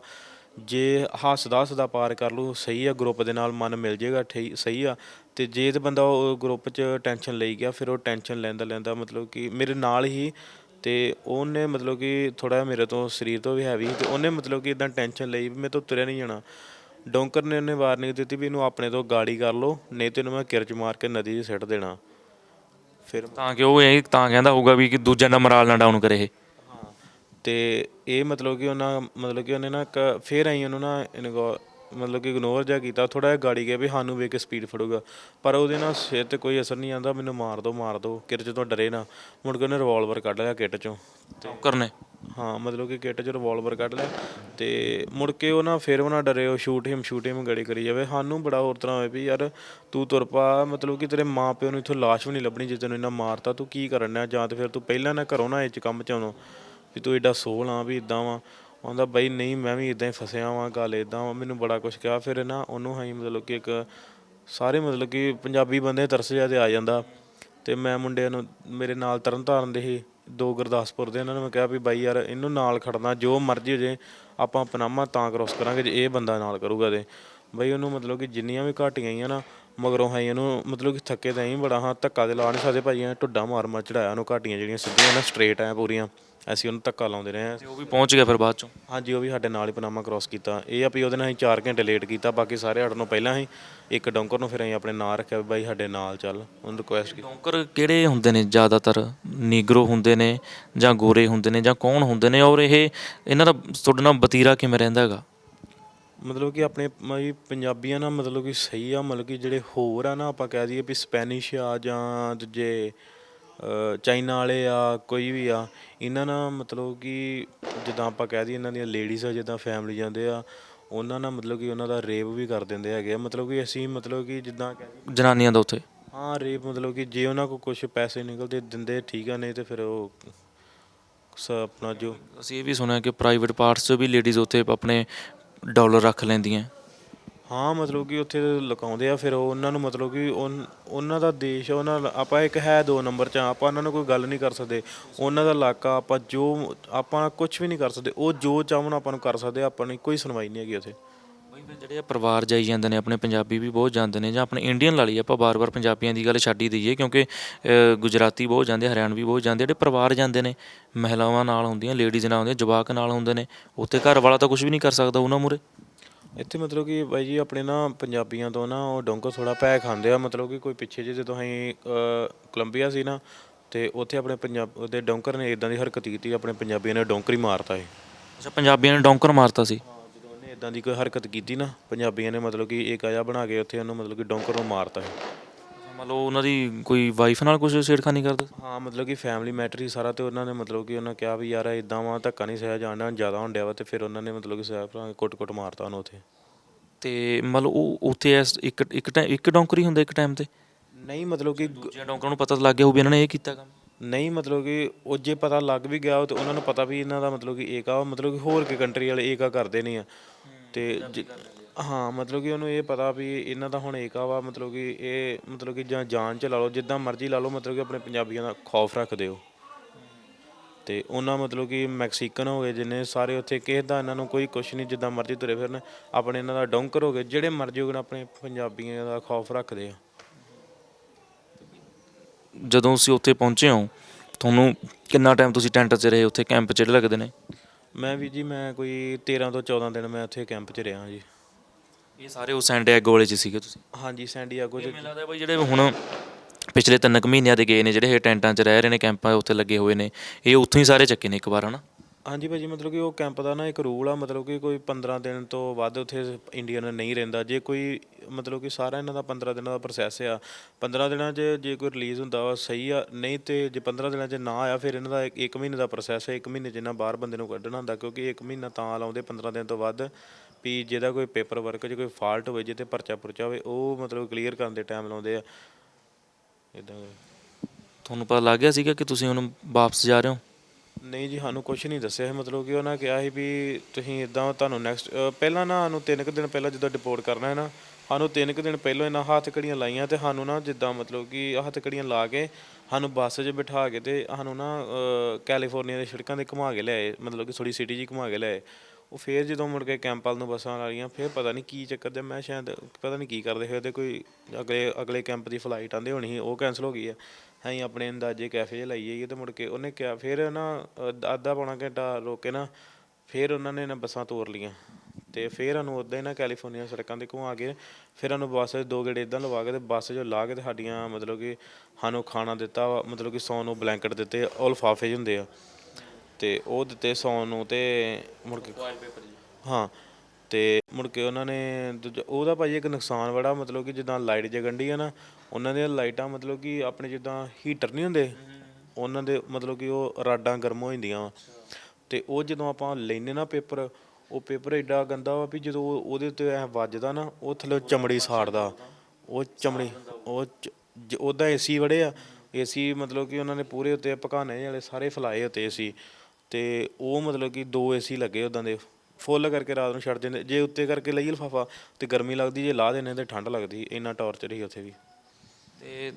ਜੇ ਹੱਸਦਾ ਹੱਸਦਾ ਪਾਰ ਕਰ ਲੂ ਸਹੀ ਆ ਗਰੁੱਪ ਦੇ ਨਾਲ ਮਨ ਮਿਲ ਜੇਗਾ ਠੀ ਸਹੀ ਆ। ਤੇ ਜੇ ਤੇ ਬੰਦਾ ਉਹ ਗਰੁੱਪ 'ਚ ਟੈਨਸ਼ਨ ਲਈ ਗਿਆ, ਫਿਰ ਉਹ ਟੈਨਸ਼ਨ ਲੈਂਦਾ ਲੈਂਦਾ ਮਤਲਬ ਕਿ ਮੇਰੇ ਨਾਲ ਹੀ ਤੇ ਉਹਨੇ ਮਤਲਬ ਕਿ ਥੋੜਾ ਮੇਰੇ ਤੋਂ ਸਰੀਰ ਤੋਂ ਵੀ ਹੈਵੀ ਤੇ ਉਹਨੇ ਮਤਲਬ ਕਿ ਇਦਾਂ ਟੈਨਸ਼ਨ ਲਈ ਵੀ ਮੈਂ ਤੋਂ ਤੁਰਿਆ ਨਹੀਂ ਜਾਣਾ। ਡੋਂਕਰ ਨੇ ਉਹਨੇ ਵਾਰਨਿੰਗ ਦਿੱਤੀ ਵੀ ਇਹਨੂੰ ਆਪਣੇ ਤੋਂ ਗਾੜੀ ਕਰ ਲਓ, ਨਹੀਂ ਤੇ ਇਹਨੂੰ ਮੈਂ ਕਿਰਚ ਮਾਰ ਕੇ ਨਦੀ 'ਚ ਸਿੱਟ ਦੇਣਾ। ਫਿਰ ਤਾਂ ਕਿ ਉਹ ਇਹ ਤਾਂ ਕਹਿੰਦਾ ਹੋਊਗਾ ਵੀ ਕਿ ਦੂਜਿਆਂ ਦਾ ਮਰਾਲ ਨਾ ਡਾਊਨ ਕਰੇ ਇਹ। ਤੇ ਇਹ ਮਤਲਬ ਕਿ ਉਹਨਾਂ ਮਤਲਬ ਕਿ ਉਹਨੇ ਨਾ ਇੱਕ ਫੇਰ ਆਈ ਉਹਨੂੰ ਨਾ ਇਨਗੋ ਮਤਲਬ ਕਿ ਇਗਨੋਰ ਜਿਹਾ ਕੀਤਾ ਥੋੜਾ ਜਿਹਾ ਗਾੜੀ ਗਿਆ ਵੀ ਸਾਨੂੰ ਵੇਖ ਕੇ ਸਪੀਡ ਫੜੂਗਾ। ਪਰ ਉਹਦੇ ਨਾਲ ਸਿਰ ਤੇ ਕੋਈ ਅਸਰ ਨਹੀਂ ਆਂਦਾ ਮੈਨੂੰ ਮਾਰ ਦੋ ਮਾਰ ਦੋ ਕਿਰਚ ਤੋਂ ਡਰੇ ਨਾ। ਮੁੜ ਕੇ ਉਹਨੇ ਰਿਵਾਲਵਰ ਕੱਢ ਲਿਆ ਕਿੱਟ ਚੋਂ। ਡੌਂਕਰ ਨੇ? ਹਾਂ ਮਤਲਬ ਕਿ ਕਿੱਟ 'ਚ ਰਿਵਾਲਵਰ ਕੱਢ ਲਿਆ ਤੇ ਮੁੜ ਕੇ ਉਹ ਨਾ ਫਿਰ ਉਹ ਨਾ ਡਰੇ ਉਹ ਸ਼ੂਟ ਹਿਮ ਸ਼ੂਟ ਹਿਮ ਗੜੀ ਕਰੀ ਜਾਵੇ। ਸਾਨੂੰ ਬੜਾ ਹੋਰ ਤਰ੍ਹਾਂ ਹੋਇਆ ਵੀ ਯਾਰ ਤੂੰ ਤੁਰ ਪਾ ਮਤਲਬ ਕਿ ਤੇਰੇ ਮਾਂ ਪਿਓ ਨੂੰ ਇੱਥੋਂ ਲਾਸ਼ ਵੀ ਨਹੀਂ ਲੱਭਣੀ ਜੇ ਤੈਨੂੰ ਇਹਨਾਂ ਮਾਰਤਾ ਤੂੰ ਕੀ ਕਰਨ ਜਾਂ ਤੇ ਫਿਰ ਤੂੰ ਪਹਿਲਾਂ ਨਾ ਘਰੋਂ ਨਾ ਇਹ 'ਚ ਕੰਮ 'ਚ ਆਉਣੋਂ। ਵੀ ਤੂੰ ਐਡਾ ਸੋਹਲ ਆ ਵੀ ਇਦਾਂ ਵਾ। ਆਂਦਾ, ਬਾਈ ਨਹੀਂ, ਮੈਂ ਵੀ ਇਦਾਂ ਹੀ ਫਸਿਆ ਵਾਂ, ਗੱਲ ਇਦਾਂ ਵਾ। ਮੈਨੂੰ ਬੜਾ ਕੁਝ ਕਿਹਾ। ਫਿਰ ਨਾ ਉਹਨੂੰ ਅਸੀਂ ਮਤਲਬ ਕਿ ਇੱਕ ਸਾਰੇ ਮਤਲਬ ਕਿ ਪੰਜਾਬੀ ਬੰਦੇ ਤਰਸ ਜਿਹਾ ਤੇ ਆ ਜਾਂਦਾ। ਤੇ ਮੈਂ ਮੁੰਡਿਆਂ ਨੂੰ ਮੇਰੇ ਨਾਲ ਤਰਨ ਤਾਰਨ ਦੇ ਹੀ ਦੋ ਗੁਰਦਾਸਪੁਰ ਦੇ ਇਹਨਾਂ ਨੂੰ ਮੈਂ ਕਿਹਾ ਵੀ, ਬਾਈ ਯਾਰ ਇਹਨੂੰ ਨਾਲ ਖੜਨਾ, ਜੋ ਮਰਜ਼ੀ ਹੋ ਜੇ, ਆਪਾਂ ਪਨਾਮਾ ਤਾਂ ਕ੍ਰੋਸ ਕਰਾਂਗੇ, ਜੇ ਇਹ ਬੰਦਾ ਨਾਲ ਕਰੂਗਾ ਤੇ। ਬਈ ਉਹਨੂੰ ਮਤਲਬ ਕਿ ਜਿੰਨੀਆਂ ਵੀ ਘਾਟੀਆਂ ਆਈਆਂ ਨਾ ਮਗਰੋਂ ਹਾਈ ਇਹਨੂੰ ਮਤਲਬ ਕਿ ਥੱਕੇ ਤਾਂ ਹੀ ਬੜਾ ਹਾਂ ਧੱਕਾ ਦੇ ਲਾ ਨਹੀਂ ਸਕਦੇ ਭਾਈ ਐਂ ਢੁੱਡਾ ਮਾਰ ਮਾਰ ਚੜਾਇਆ ਉਹਨੂੰ ਘਾਟੀਆਂ ਜਿਹੜੀਆਂ ਸਿੱਧੀਆਂ ਨਾ ਸਟ੍ਰੇਟ ਐ ਪੂਰੀਆਂ। ਅਸੀਂ ਉਹਨੂੰ ਧੱਕਾ ਲਾਉਂਦੇ ਰਹੇ ਹਾਂ। ਤੇ ਉਹ ਵੀ ਪਹੁੰਚ ਗਿਆ ਫਿਰ ਬਾਅਦ ਚੋਂ? ਹਾਂਜੀ ਉਹ ਵੀ ਸਾਡੇ ਨਾਲ ਹੀ ਪਨਾਮਾ ਕ੍ਰੋਸ ਕੀਤਾ। ਇਹ ਆ ਵੀ ਉਹਦੇ ਨਾਲ ਅਸੀਂ 4 ਘੰਟੇ ਲੇਟ ਕੀਤਾ ਬਾਕੀ ਸਾਰੇ ਸਾਡੇ ਨੂੰ ਪਹਿਲਾਂ ਹੀ ਇੱਕ ਡੌਂਕਰ ਨੂੰ ਫਿਰ ਅਸੀਂ ਆਪਣੇ ਨਾਲ ਰੱਖਿਆ ਵੀ ਬਾਈ ਸਾਡੇ ਨਾਲ ਚੱਲ ਉਹਨੂੰ ਰਿਕੁਐਸਟ ਕੀਤੀ ਡੌਂਕਰ ਕਿਹੜੇ ਹੁੰਦੇ ਨੇ ਜ਼ਿਆਦਾਤਰ? ਨੀਗਰੋ ਹੁੰਦੇ ਨੇ ਜਾਂ ਗੋਰੇ ਹੁੰਦੇ ਨੇ ਜਾਂ ਕੌਣ ਹੁੰਦੇ ਨੇ? ਔਰ ਇਹ ਇਹਨਾਂ ਦਾ ਤੁਹਾਡੇ ਨਾਲ ਵਤੀਰਾ ਕਿਵੇਂ ਰਹਿੰਦਾ ਹੈਗਾ? ਮਤਲਬ ਕਿ ਆਪਣੇ ਮਈ ਪੰਜਾਬੀਆਂ ਨਾਲ ਮਤਲਬ ਕਿ ਸਹੀ ਆ ਮਤਲਬ ਕਿ ਜਿਹੜੇ ਹੋਰ ਆ ਨਾ ਆਪਾਂ ਕਹਿ ਦਈਏ ਵੀ ਸਪੈਨਿਸ਼ ਆ ਜਾਂ ਦੂਜੇ ਚਾਈਨਾ ਵਾਲੇ ਆ ਕੋਈ ਵੀ ਆ ਇਹਨਾਂ ਨਾਲ ਮਤਲਬ ਕਿ ਜਿੱਦਾਂ ਆਪਾਂ ਕਹਿ ਦਈਏ ਇਹਨਾਂ ਦੀਆਂ ਲੇਡੀਜ਼ ਆ ਜਿੱਦਾਂ ਫੈਮਿਲੀ ਜਾਂਦੇ ਆ ਉਹਨਾਂ ਨਾਲ ਮਤਲਬ ਕਿ ਉਹਨਾਂ ਦਾ ਰੇਪ ਵੀ ਕਰ ਦਿੰਦੇ ਹੈਗੇ ਆ। ਮਤਲਬ ਕਿ ਅਸੀਂ ਮਤਲਬ ਕਿ ਜਿੱਦਾਂ ਕਹਿ ਦਈਏ ਜਨਾਨੀਆਂ ਦਾ ਉੱਥੇ? ਹਾਂ ਰੇਪ ਮਤਲਬ ਕਿ ਜੇ ਉਹਨਾਂ ਕੋਲ ਕੁਝ ਪੈਸੇ ਨਿਕਲਦੇ ਦਿੰਦੇ ਠੀਕ ਆ ਨਹੀਂ ਤੇ ਫਿਰ ਉਹ ਸ ਆਪਣਾ ਜੋ ਅਸੀਂ ਇਹ ਵੀ ਸੁਣਿਆ ਕਿ ਪ੍ਰਾਈਵੇਟ ਪਾਰਟਸ 'ਚ ਵੀ ਲੇਡੀਜ਼ ਉੱਥੇ ਆਪਣੇ ਡਾਲਰ ਰੱਖ ਲੈਂਦੀਆਂ। ਹਾਂ ਮਤਲਬ ਕਿ ਉੱਥੇ ਲੁਕਾਉਂਦੇ ਆ ਫਿਰ ਉਹ ਉਹਨਾਂ ਨੂੰ ਮਤਲਬ ਕਿ ਉਨ- ਉਹਨਾਂ ਦਾ ਦੇਸ਼ ਆ, ਉਹਨਾਂ ਦਾ- ਆਪਾਂ ਇੱਕ ਹੈ ਦੋ ਨੰਬਰ 'ਚ ਆ, ਆਪਾਂ ਉਹਨਾਂ ਨੂੰ ਕੋਈ ਗੱਲ ਨਹੀਂ ਕਰ ਸਕਦੇ। ਉਹਨਾਂ ਦਾ ਇਲਾਕਾ ਆਪਾਂ ਜੋ ਆਪਾਂ ਕੁਝ ਵੀ ਨਹੀਂ ਕਰ ਸਕਦੇ। ਉਹ ਜੋ ਚਾਹਣ ਆਪਾਂ ਨੂੰ ਕਰ ਸਕਦੇ ਆ, ਆਪਾਂ ਨੂੰ ਕੋਈ ਸੁਣਵਾਈ ਨਹੀਂ ਹੈਗੀ ਉੱਥੇ। ਫਿਰ ਜਿਹੜੇ ਪਰਿਵਾਰ ਜਾਈ ਜਾਂਦੇ ਨੇ ਆਪਣੇ ਪੰਜਾਬੀ ਵੀ ਬਹੁਤ ਜਾਂਦੇ ਨੇ ਜਾਂ ਆਪਣੇ ਇੰਡੀਅਨ ਲਾ ਲਈ ਆਪਾਂ ਬਾਰ-ਬਾਰ ਪੰਜਾਬੀਆਂ ਦੀ ਗੱਲ ਛੱਡ ਹੀ ਦਈਏ ਕਿਉਂਕਿ ਅ, ਗੁਜਰਾਤੀ ਬਹੁਤ ਜਾਂਦੇ ਹਰਿਆਣਵੀ ਬਹੁਤ ਜਾਂਦੇ ਜਿਹੜੇ ਪਰਿਵਾਰ ਜਾਂਦੇ ਨੇ ਮਹਿਲਾਵਾਂ ਨਾਲ ਹੁੰਦੀਆਂ ਲੇਡੀਜ਼ ਨਾਲ ਹੁੰਦੀਆਂ ਜਵਾਕ ਨਾਲ ਹੁੰਦੇ ਨੇ ਉੱਥੇ ਘਰ ਵਾਲਾ ਤਾਂ ਕੁਝ ਵੀ ਨਹੀਂ ਕਰ ਸਕਦਾ ਉਹਨਾਂ ਮੂਰੇ ਇੱਥੇ ਮਤਲਬ ਕਿ ਬਾਈ ਜੀ ਆਪਣੇ ਨਾ ਪੰਜਾਬੀਆਂ ਤੋਂ ਨਾ ਉਹ ਡੋਂਕਰ ਥੋੜਾ ਪੈ ਖਾਂਦੇ ਆ ਮਤਲਬ ਕਿ ਕੋਈ ਪਿੱਛੇ ਜੇ ਜਦੋਂ ਅਸੀਂ ਅ, ਕੋਲੰਬੀਆ ਸੀ ਨਾ ਤੇ ਉੱਥੇ ਆਪਣੇ ਪੰਜਾਬ ਉਹਦੇ ਡੋਂਕਰ ਨੇ ਇਦਾਂ ਦੀ ਹਰਕਤ ਕੀਤੀ ਆਪਣੇ ਪੰਜਾਬੀਆਂ ਨੇ ਡੋਂਕਰ ਹੀ ਮਾਰਤਾ ਸੀ ਅੱਛਾ ਪੰਜਾਬੀਆਂ ਨੇ ਡੌਂਕਰ ਮਾਰਤਾ ਸੀ? ਇਦਾਂ ਦੀ ਕੋਈ ਹਰਕਤ ਕੀਤੀ ਨਾ ਪੰਜਾਬੀਆਂ ਨੇ ਮਤਲਬ ਕਿ ਇੱਕ ਆਜਾ ਬਣਾ ਕੇ ਉੱਥੇ ਉਹਨੂੰ ਮਤਲਬ ਕਿ ਡੋਂਕਰ ਨੂੰ ਮਾਰਤਾ ਸੀ ਮੰਨ ਲਓ ਉਹਨਾਂ ਦੀ ਕੋਈ ਵਾਈਫ ਨਾਲ ਕੁਝ ਛੇੜਖਾਨੀ ਕਰਦਾ? ਹਾਂ ਮਤਲਬ ਕਿ ਫੈਮਿਲੀ ਮੈਟਰ ਹੀ ਸਾਰਾ ਤੇ ਉਹਨਾਂ ਨੇ ਮਤਲਬ ਕਿ ਉਹਨਾਂ ਕਿਹਾ ਵੀ ਯਾਰ ਇਦਾਂ ਵਾ ਧੱਕਾ ਨਹੀਂ ਸਹਿ ਜਾਣਾ ਜ਼ਿਆਦਾ ਹੁੰਦਿਆ ਵਾ ਤੇ ਫਿਰ ਉਹਨਾਂ ਨੇ ਮਤਲਬ ਕਿ ਸਹਿ ਭਰਾ ਕੁੱਟ-ਕੁੱਟ ਮਾਰਤਾ ਉਹਨੂੰ ਉੱਥੇ। ਤੇ ਮੰਨ ਲਓ ਉਹ ਉੱਥੇ ਇਸ ਇੱਕ ਇੱਕ ਟਾਈਮ ਇੱਕ ਡੌਂਕਰ ਹੀ ਹੁੰਦਾ ਇੱਕ ਟਾਈਮ ਤੇ? ਨਹੀਂ ਮਤਲਬ ਕਿ ਦੂਜਿਆਂ ਡੌਂਕਰਾਂ ਨੂੰ ਪਤਾ ਤਾਂ ਲੱਗ ਗਿਆ ਹੋਊ ਵੀ ਇਹਨਾਂ ਨੇ ਇਹ ਕੀਤਾ ਕੰਮ। ਨਹੀਂ ਮਤਲਬ ਕਿ ਉਹ ਜੇ ਪਤਾ ਲੱਗ ਵੀ ਗਿਆ ਤੇ ਉਹਨਾਂ ਨੂੰ ਪਤਾ ਵੀ ਇਹਨਾਂ ਦਾ ਮਤਲਬ ਕਿ ਏਕਾ ਮਤਲਬ ਕਿ ਹੋਰ ਕੇ ਕੰਟਰੀ ਵਾਲੇ ਏਕਾ ਕਰਦੇ ਨਹੀਂ ਆ। ਤੇ ਜ- ਹਾਂ ਮਤਲਬ ਕਿ ਉਹਨੂੰ ਇਹ ਪਤਾ ਵੀ ਇਹਨਾਂ ਦਾ ਹੁਣ ਏਕਾ ਵਾ ਮਤਲਬ ਕਿ ਇਹ ਮਤਲਬ ਕਿ ਜਾਂ ਜਾਨ ਚ ਲਾ ਲਓ ਜਿੱਦਾਂ ਮਰਜ਼ੀ ਲਾ ਲਓ ਮਤਲਬ ਕਿ ਆਪਣੇ ਪੰਜਾਬੀਆਂ ਦਾ ਖੌਫ ਰੱਖਦੇ ਹੋ। ਤੇ ਉਹਨਾਂ ਮਤਲਬ ਕਿ ਮੈਕਸੀਕਨ ਹੋ ਗਏ ਜਿੰਨੇ ਸਾਰੇ ਉੱਥੇ ਕਿਸੇ ਦਾ ਇਹਨਾਂ ਨੂੰ ਕੋਈ ਕੁਛ ਨਹੀਂ ਜਿੱਦਾਂ ਮਰਜ਼ੀ ਤੁਰੇ ਫਿਰਨ ਆਪਣੇ ਇਹਨਾਂ ਦਾ ਡੌਂਕਰ ਹੋ ਗਏ ਜਿਹੜੇ ਮਰਜ਼ੀ ਹੋ ਗਏ ਆਪਣੇ ਪੰਜਾਬੀਆਂ ਦਾ ਖੌਫ ਰੱਖਦੇ ਆ। ਜਦੋਂ ਤੁਸੀਂ ਉੱਥੇ ਪਹੁੰਚੇ ਹੋ ਤੁਹਾਨੂੰ ਕਿੰਨਾ ਟਾਈਮ ਤੁਸੀਂ ਟੈਂਟ 'ਚ ਰਹੇ ਉੱਥੇ ਕੈਂਪ 'ਚ ਜਿਹੜੇ ਲੱਗਦੇ ਨੇ? ਮੈਂ ਵੀ ਜੀ ਮੈਂ ਕੋਈ 13 ਤੋਂ 14 ਦਿਨ ਮੈਂ ਉੱਥੇ ਕੈਂਪ 'ਚ ਰਿਹਾ ਜੀ। ਇਹ ਸਾਰੇ ਉਹ ਸੈਂਡਿਆਗੋ ਵਾਲੇ 'ਚ ਸੀਗੇ ਤੁਸੀਂ? ਹਾਂਜੀ ਸੈਂਡੀਆਗੋ 'ਚ ਮੈਨੂੰ ਲੱਗਦਾ ਬਈ ਜਿਹੜੇ ਹੁਣ ਪਿਛਲੇ ਤਿੰਨ ਕੁ ਮਹੀਨਿਆਂ ਦੇ ਗਏ ਨੇ ਜਿਹੜੇ ਇਹ ਟੈਂਟਾਂ 'ਚ ਰਹਿ ਰਹੇ ਨੇ ਕੈਂਪਾਂ ਉੱਥੇ ਲੱਗੇ ਹੋਏ ਨੇ ਇਹ ਉੱਥੋਂ ਹੀ ਸਾਰੇ ਚੱਕੇ ਨੇ ਇੱਕ ਵਾਰ ਹਨਾ? ਹਾਂਜੀ ਭਾਜੀ, ਮਤਲਬ ਕਿ ਉਹ ਕੈਂਪ ਦਾ ਨਾ ਇੱਕ ਰੂਲ ਆ, ਮਤਲਬ ਕਿ ਕੋਈ 15 ਦਿਨ ਤੋਂ ਵੱਧ ਉੱਥੇ ਇੰਡੀਅਨ ਨਹੀਂ ਰਹਿੰਦਾ। ਜੇ ਕੋਈ, ਮਤਲਬ ਕਿ ਸਾਰਾ ਇਹਨਾਂ ਦਾ 15 ਦਿਨਾਂ ਦਾ ਪ੍ਰੋਸੈਸ ਆ 15 ਦਿਨਾਂ 'ਚ ਜੇ ਕੋਈ ਰਿਲੀਜ਼ ਹੁੰਦਾ ਵਾ ਸਹੀ ਆ, ਨਹੀਂ ਤੇ ਜੇ 15 ਦਿਨਾਂ 'ਚ ਨਾ ਆਇਆ, ਫਿਰ ਇਹਨਾਂ ਦਾ ਇੱਕ ਮਹੀਨੇ ਦਾ ਪ੍ਰੋਸੈਸ ਹੈ ਇੱਕ ਮਹੀਨੇ 'ਚ ਇਹਨਾਂ ਬਾਹਰ ਬੰਦੇ ਨੂੰ ਕੱਢਣਾ ਹੁੰਦਾ, ਕਿਉਂਕਿ ਇੱਕ ਮਹੀਨਾ ਤਾਂ ਲਾਉਂਦੇ 15 ਦਿਨ ਤੋਂ ਵੱਧ ਵੀ ਜਿਹਦਾ ਕੋਈ ਪੇਪਰ ਵਰਕ 'ਚ ਕੋਈ ਫਾਲਟ ਹੋਵੇ ਜੇ ਤੇ ਪਰਚਾ ਪੁਰਚਾ ਹੋਵੇ, ਉਹ ਮਤਲਬ ਕਲੀਅਰ ਕਰਨ ਦੇ ਟਾਈਮ ਲਾਉਂਦੇ ਆ। ਇਦਾਂ ਤੁਹਾਨੂੰ ਪਤਾ ਲੱਗ ਗਿਆ ਸੀਗਾ ਕਿ ਤੁਸੀਂ ਹੁਣ ਵਾਪਸ ਜਾ ਰਹੇ ਹੋ? ਨਹੀਂ ਜੀ ਸਾਨੂੰ ਕੁਝ ਨਹੀਂ ਦੱਸਿਆ ਸੀ। ਮਤਲਬ ਕਿ ਉਹਨਾਂ ਕਿਹਾ ਸੀ ਵੀ ਤੁਸੀਂ ਇਦਾਂ ਤੁਹਾਨੂੰ ਨੈਕਸਟ ਪਹਿਲਾਂ ਨਾ ਸਾਨੂੰ ਤਿੰਨ ਕੁ ਦਿਨ ਪਹਿਲਾਂ ਜਦੋਂ ਡਿਪੋਰਟ ਕਰਨਾ ਹੈ ਨਾ ਸਾਨੂੰ ਤਿੰਨ ਕੁ ਦਿਨ ਪਹਿਲਾਂ ਇਹਨਾਂ ਹੱਥ ਕੜੀਆਂ ਲਾਈਆਂ ਤੇ ਸਾਨੂੰ ਨਾ ਜਿੱਦਾਂ ਮਤਲਬ ਕਿ ਹੱਥ ਕੜੀਆਂ ਲਾ ਕੇ ਸਾਨੂੰ ਬੱਸ 'ਚ ਬਿਠਾ ਕੇ ਤੇ ਸਾਨੂੰ ਨਾ ਅਹ, ਕੈਲੀਫੋਰਨੀਆ ਦੇ ਸੜਕਾਂ ਤੇ ਘੁਮਾ ਕੇ ਲਿਆਏ ਮਤਲਬ ਕਿ ਥੋੜੀ ਸਿਟੀ 'ਚ ਘੁਮਾ ਕੇ ਲਿਆਏ ਉਹ ਫੇਰ ਜਦੋਂ ਮੁੜ ਕੇ ਕੈਂਪ ਵੱਲ ਨੂੰ ਬੱਸਾਂ ਲਾਈਆਂ ਫੇਰ ਪਤਾ ਨਹੀਂ ਕੀ ਚੱਕਰ ਦੇ, ਮੈਂ ਸ਼ਾਇਦ ਪਤਾ ਨਹੀਂ ਕੀ ਕਰਦੇ ਹੋਏ ਤੇ ਕੋਈ ਅਗਲੇ ਅਗਲੇ ਕੈਂਪ ਦੀ ਫਲਾਈਟ ਆਂਦੇ ਹੋਣੀ ਸੀ, ਉਹ ਕੈਨਸਲ ਹੋ ਗਈ ਆ। ਅਸੀਂ ਆਪਣੇ ਅੰਦਾਜ਼ੇ ਕੈਫੇ 'ਚ ਲਾਈ ਜਾਈਏ ਤੇ ਮੁੜ ਕੇ ਉਹਨੇ ਕਿਹਾ, ਫਿਰ ਨਾ ਅ- ਅੱਧਾ ਪੌਣਾ ਘੰਟਾ ਰੋਕ ਕੇ ਨਾ, ਫਿਰ ਉਹਨਾਂ ਨੇ ਨਾ ਬੱਸਾਂ ਤੋਰ ਲੀਆਂ ਤੇ ਫਿਰ ਸਾਨੂੰ ਉਦਾਂ ਹੀ ਨਾ ਕੈਲੀਫੋਰਨੀਆ ਸੜਕਾਂ ਤੇ ਘੁਮਾ ਕੇ, ਫਿਰ ਸਾਨੂੰ ਬੱਸ 'ਚ ਦੋ ਗੇੜੇ ਇਦਾਂ ਲਵਾ ਕੇ ਤੇ ਬੱਸ 'ਚੋਂ ਲਾ ਕੇ ਤੇ ਸਾਡੀਆਂ ਮਤਲਬ ਕਿ ਸਾਨੂੰ ਖਾਣਾ ਦਿੱਤਾ ਮਤਲਬ ਕਿ ਸੌਣ ਨੂੰ ਬਲੈਂਕਟ ਦਿੱਤੇ, ਉਹ ਲਿਫਾਫੇ 'ਚ ਹੁੰਦੇ ਆ। ਤੇ ਉਹ ਦਿੱਤੇ ਸੌਣ ਨੂੰ ਤੇ ਮੁੜ ਕੇ ਹਾਂ ਤੇ ਮੁੜ ਕੇ ਉਹਨਾਂ ਨੇ ਦੂਜਾ ਉਹਦਾ ਭਾਜੀ ਇੱਕ ਨੁਕਸਾਨ ਬੜਾ ਮਤਲਬ ਕਿ ਜਿੱਦਾਂ ਲਾਈਟ ਜਗਣ ਡਈ ਆ ਨਾ ਉਹਨਾਂ ਦੀਆਂ ਲਾਈਟਾਂ ਮਤਲਬ ਕਿ ਆਪਣੇ ਜਿੱਦਾਂ ਹੀਟਰ ਨਹੀਂ ਹੁੰਦੇ ਉਹਨਾਂ ਦੇ ਮਤਲਬ ਕਿ ਉਹ ਰਾਡਾਂ ਗਰਮ ਹੋ ਜਾਂਦੀਆਂ ਵਾ। ਤੇ ਉਹ ਜਦੋਂ ਆਪਾਂ ਲੈਨੇ ਨਾ ਪੇਪਰ ਉਹ ਪੇਪਰ ਐਡਾ ਗੰਦਾ ਵਾ ਵੀ ਜਦੋਂ ਉਹ- ਉਹਦੇ ਉੱਤੇ ਐ ਵੱਜਦਾ ਨਾ ਉਹ ਥੱਲੇ ਚਮੜੀ ਸਾੜਦਾ। ਉਹ ਚਮੜੀ ਉਹ। ਉਹਦਾ ਏਸੀ ਵੜੇ ਆ। ਏਸੀ ਮਤਲਬ ਕਿ ਉਹਨਾਂ ਨੇ ਪੂਰੇ ਉੱਤੇ ਪਕਾਨੇ ਵਾਲੇ ਸਾਰੇ ਫਲਾਏ ਉੱਤੇ ਏਸੀ ਤੇ ਉਹ ਮਤਲਬ ਕਿ ਦੋ ਏਸੀ ਲੱਗੇ ਉਦਾਂ ਦੇ ਫੁੱਲ ਕਰਕੇ ਰਾਤ ਨੂੰ ਛੱਡ ਦਿੰਦੇ ਜੇ ਉੱਤੇ ਕਰਕੇ ਲਈਏ ਲਫਾਫਾ ਤੇ ਗਰਮੀ ਲੱਗਦੀ ਜੇ ਲਾ ਦੇਣੇ ਤੇ ਠੰਡ ਲੱਗਦੀ ਇੰਨਾ ਟੌਰਚਰ ਹੀ ਉੱਥੇ ਵੀ। ਤੇ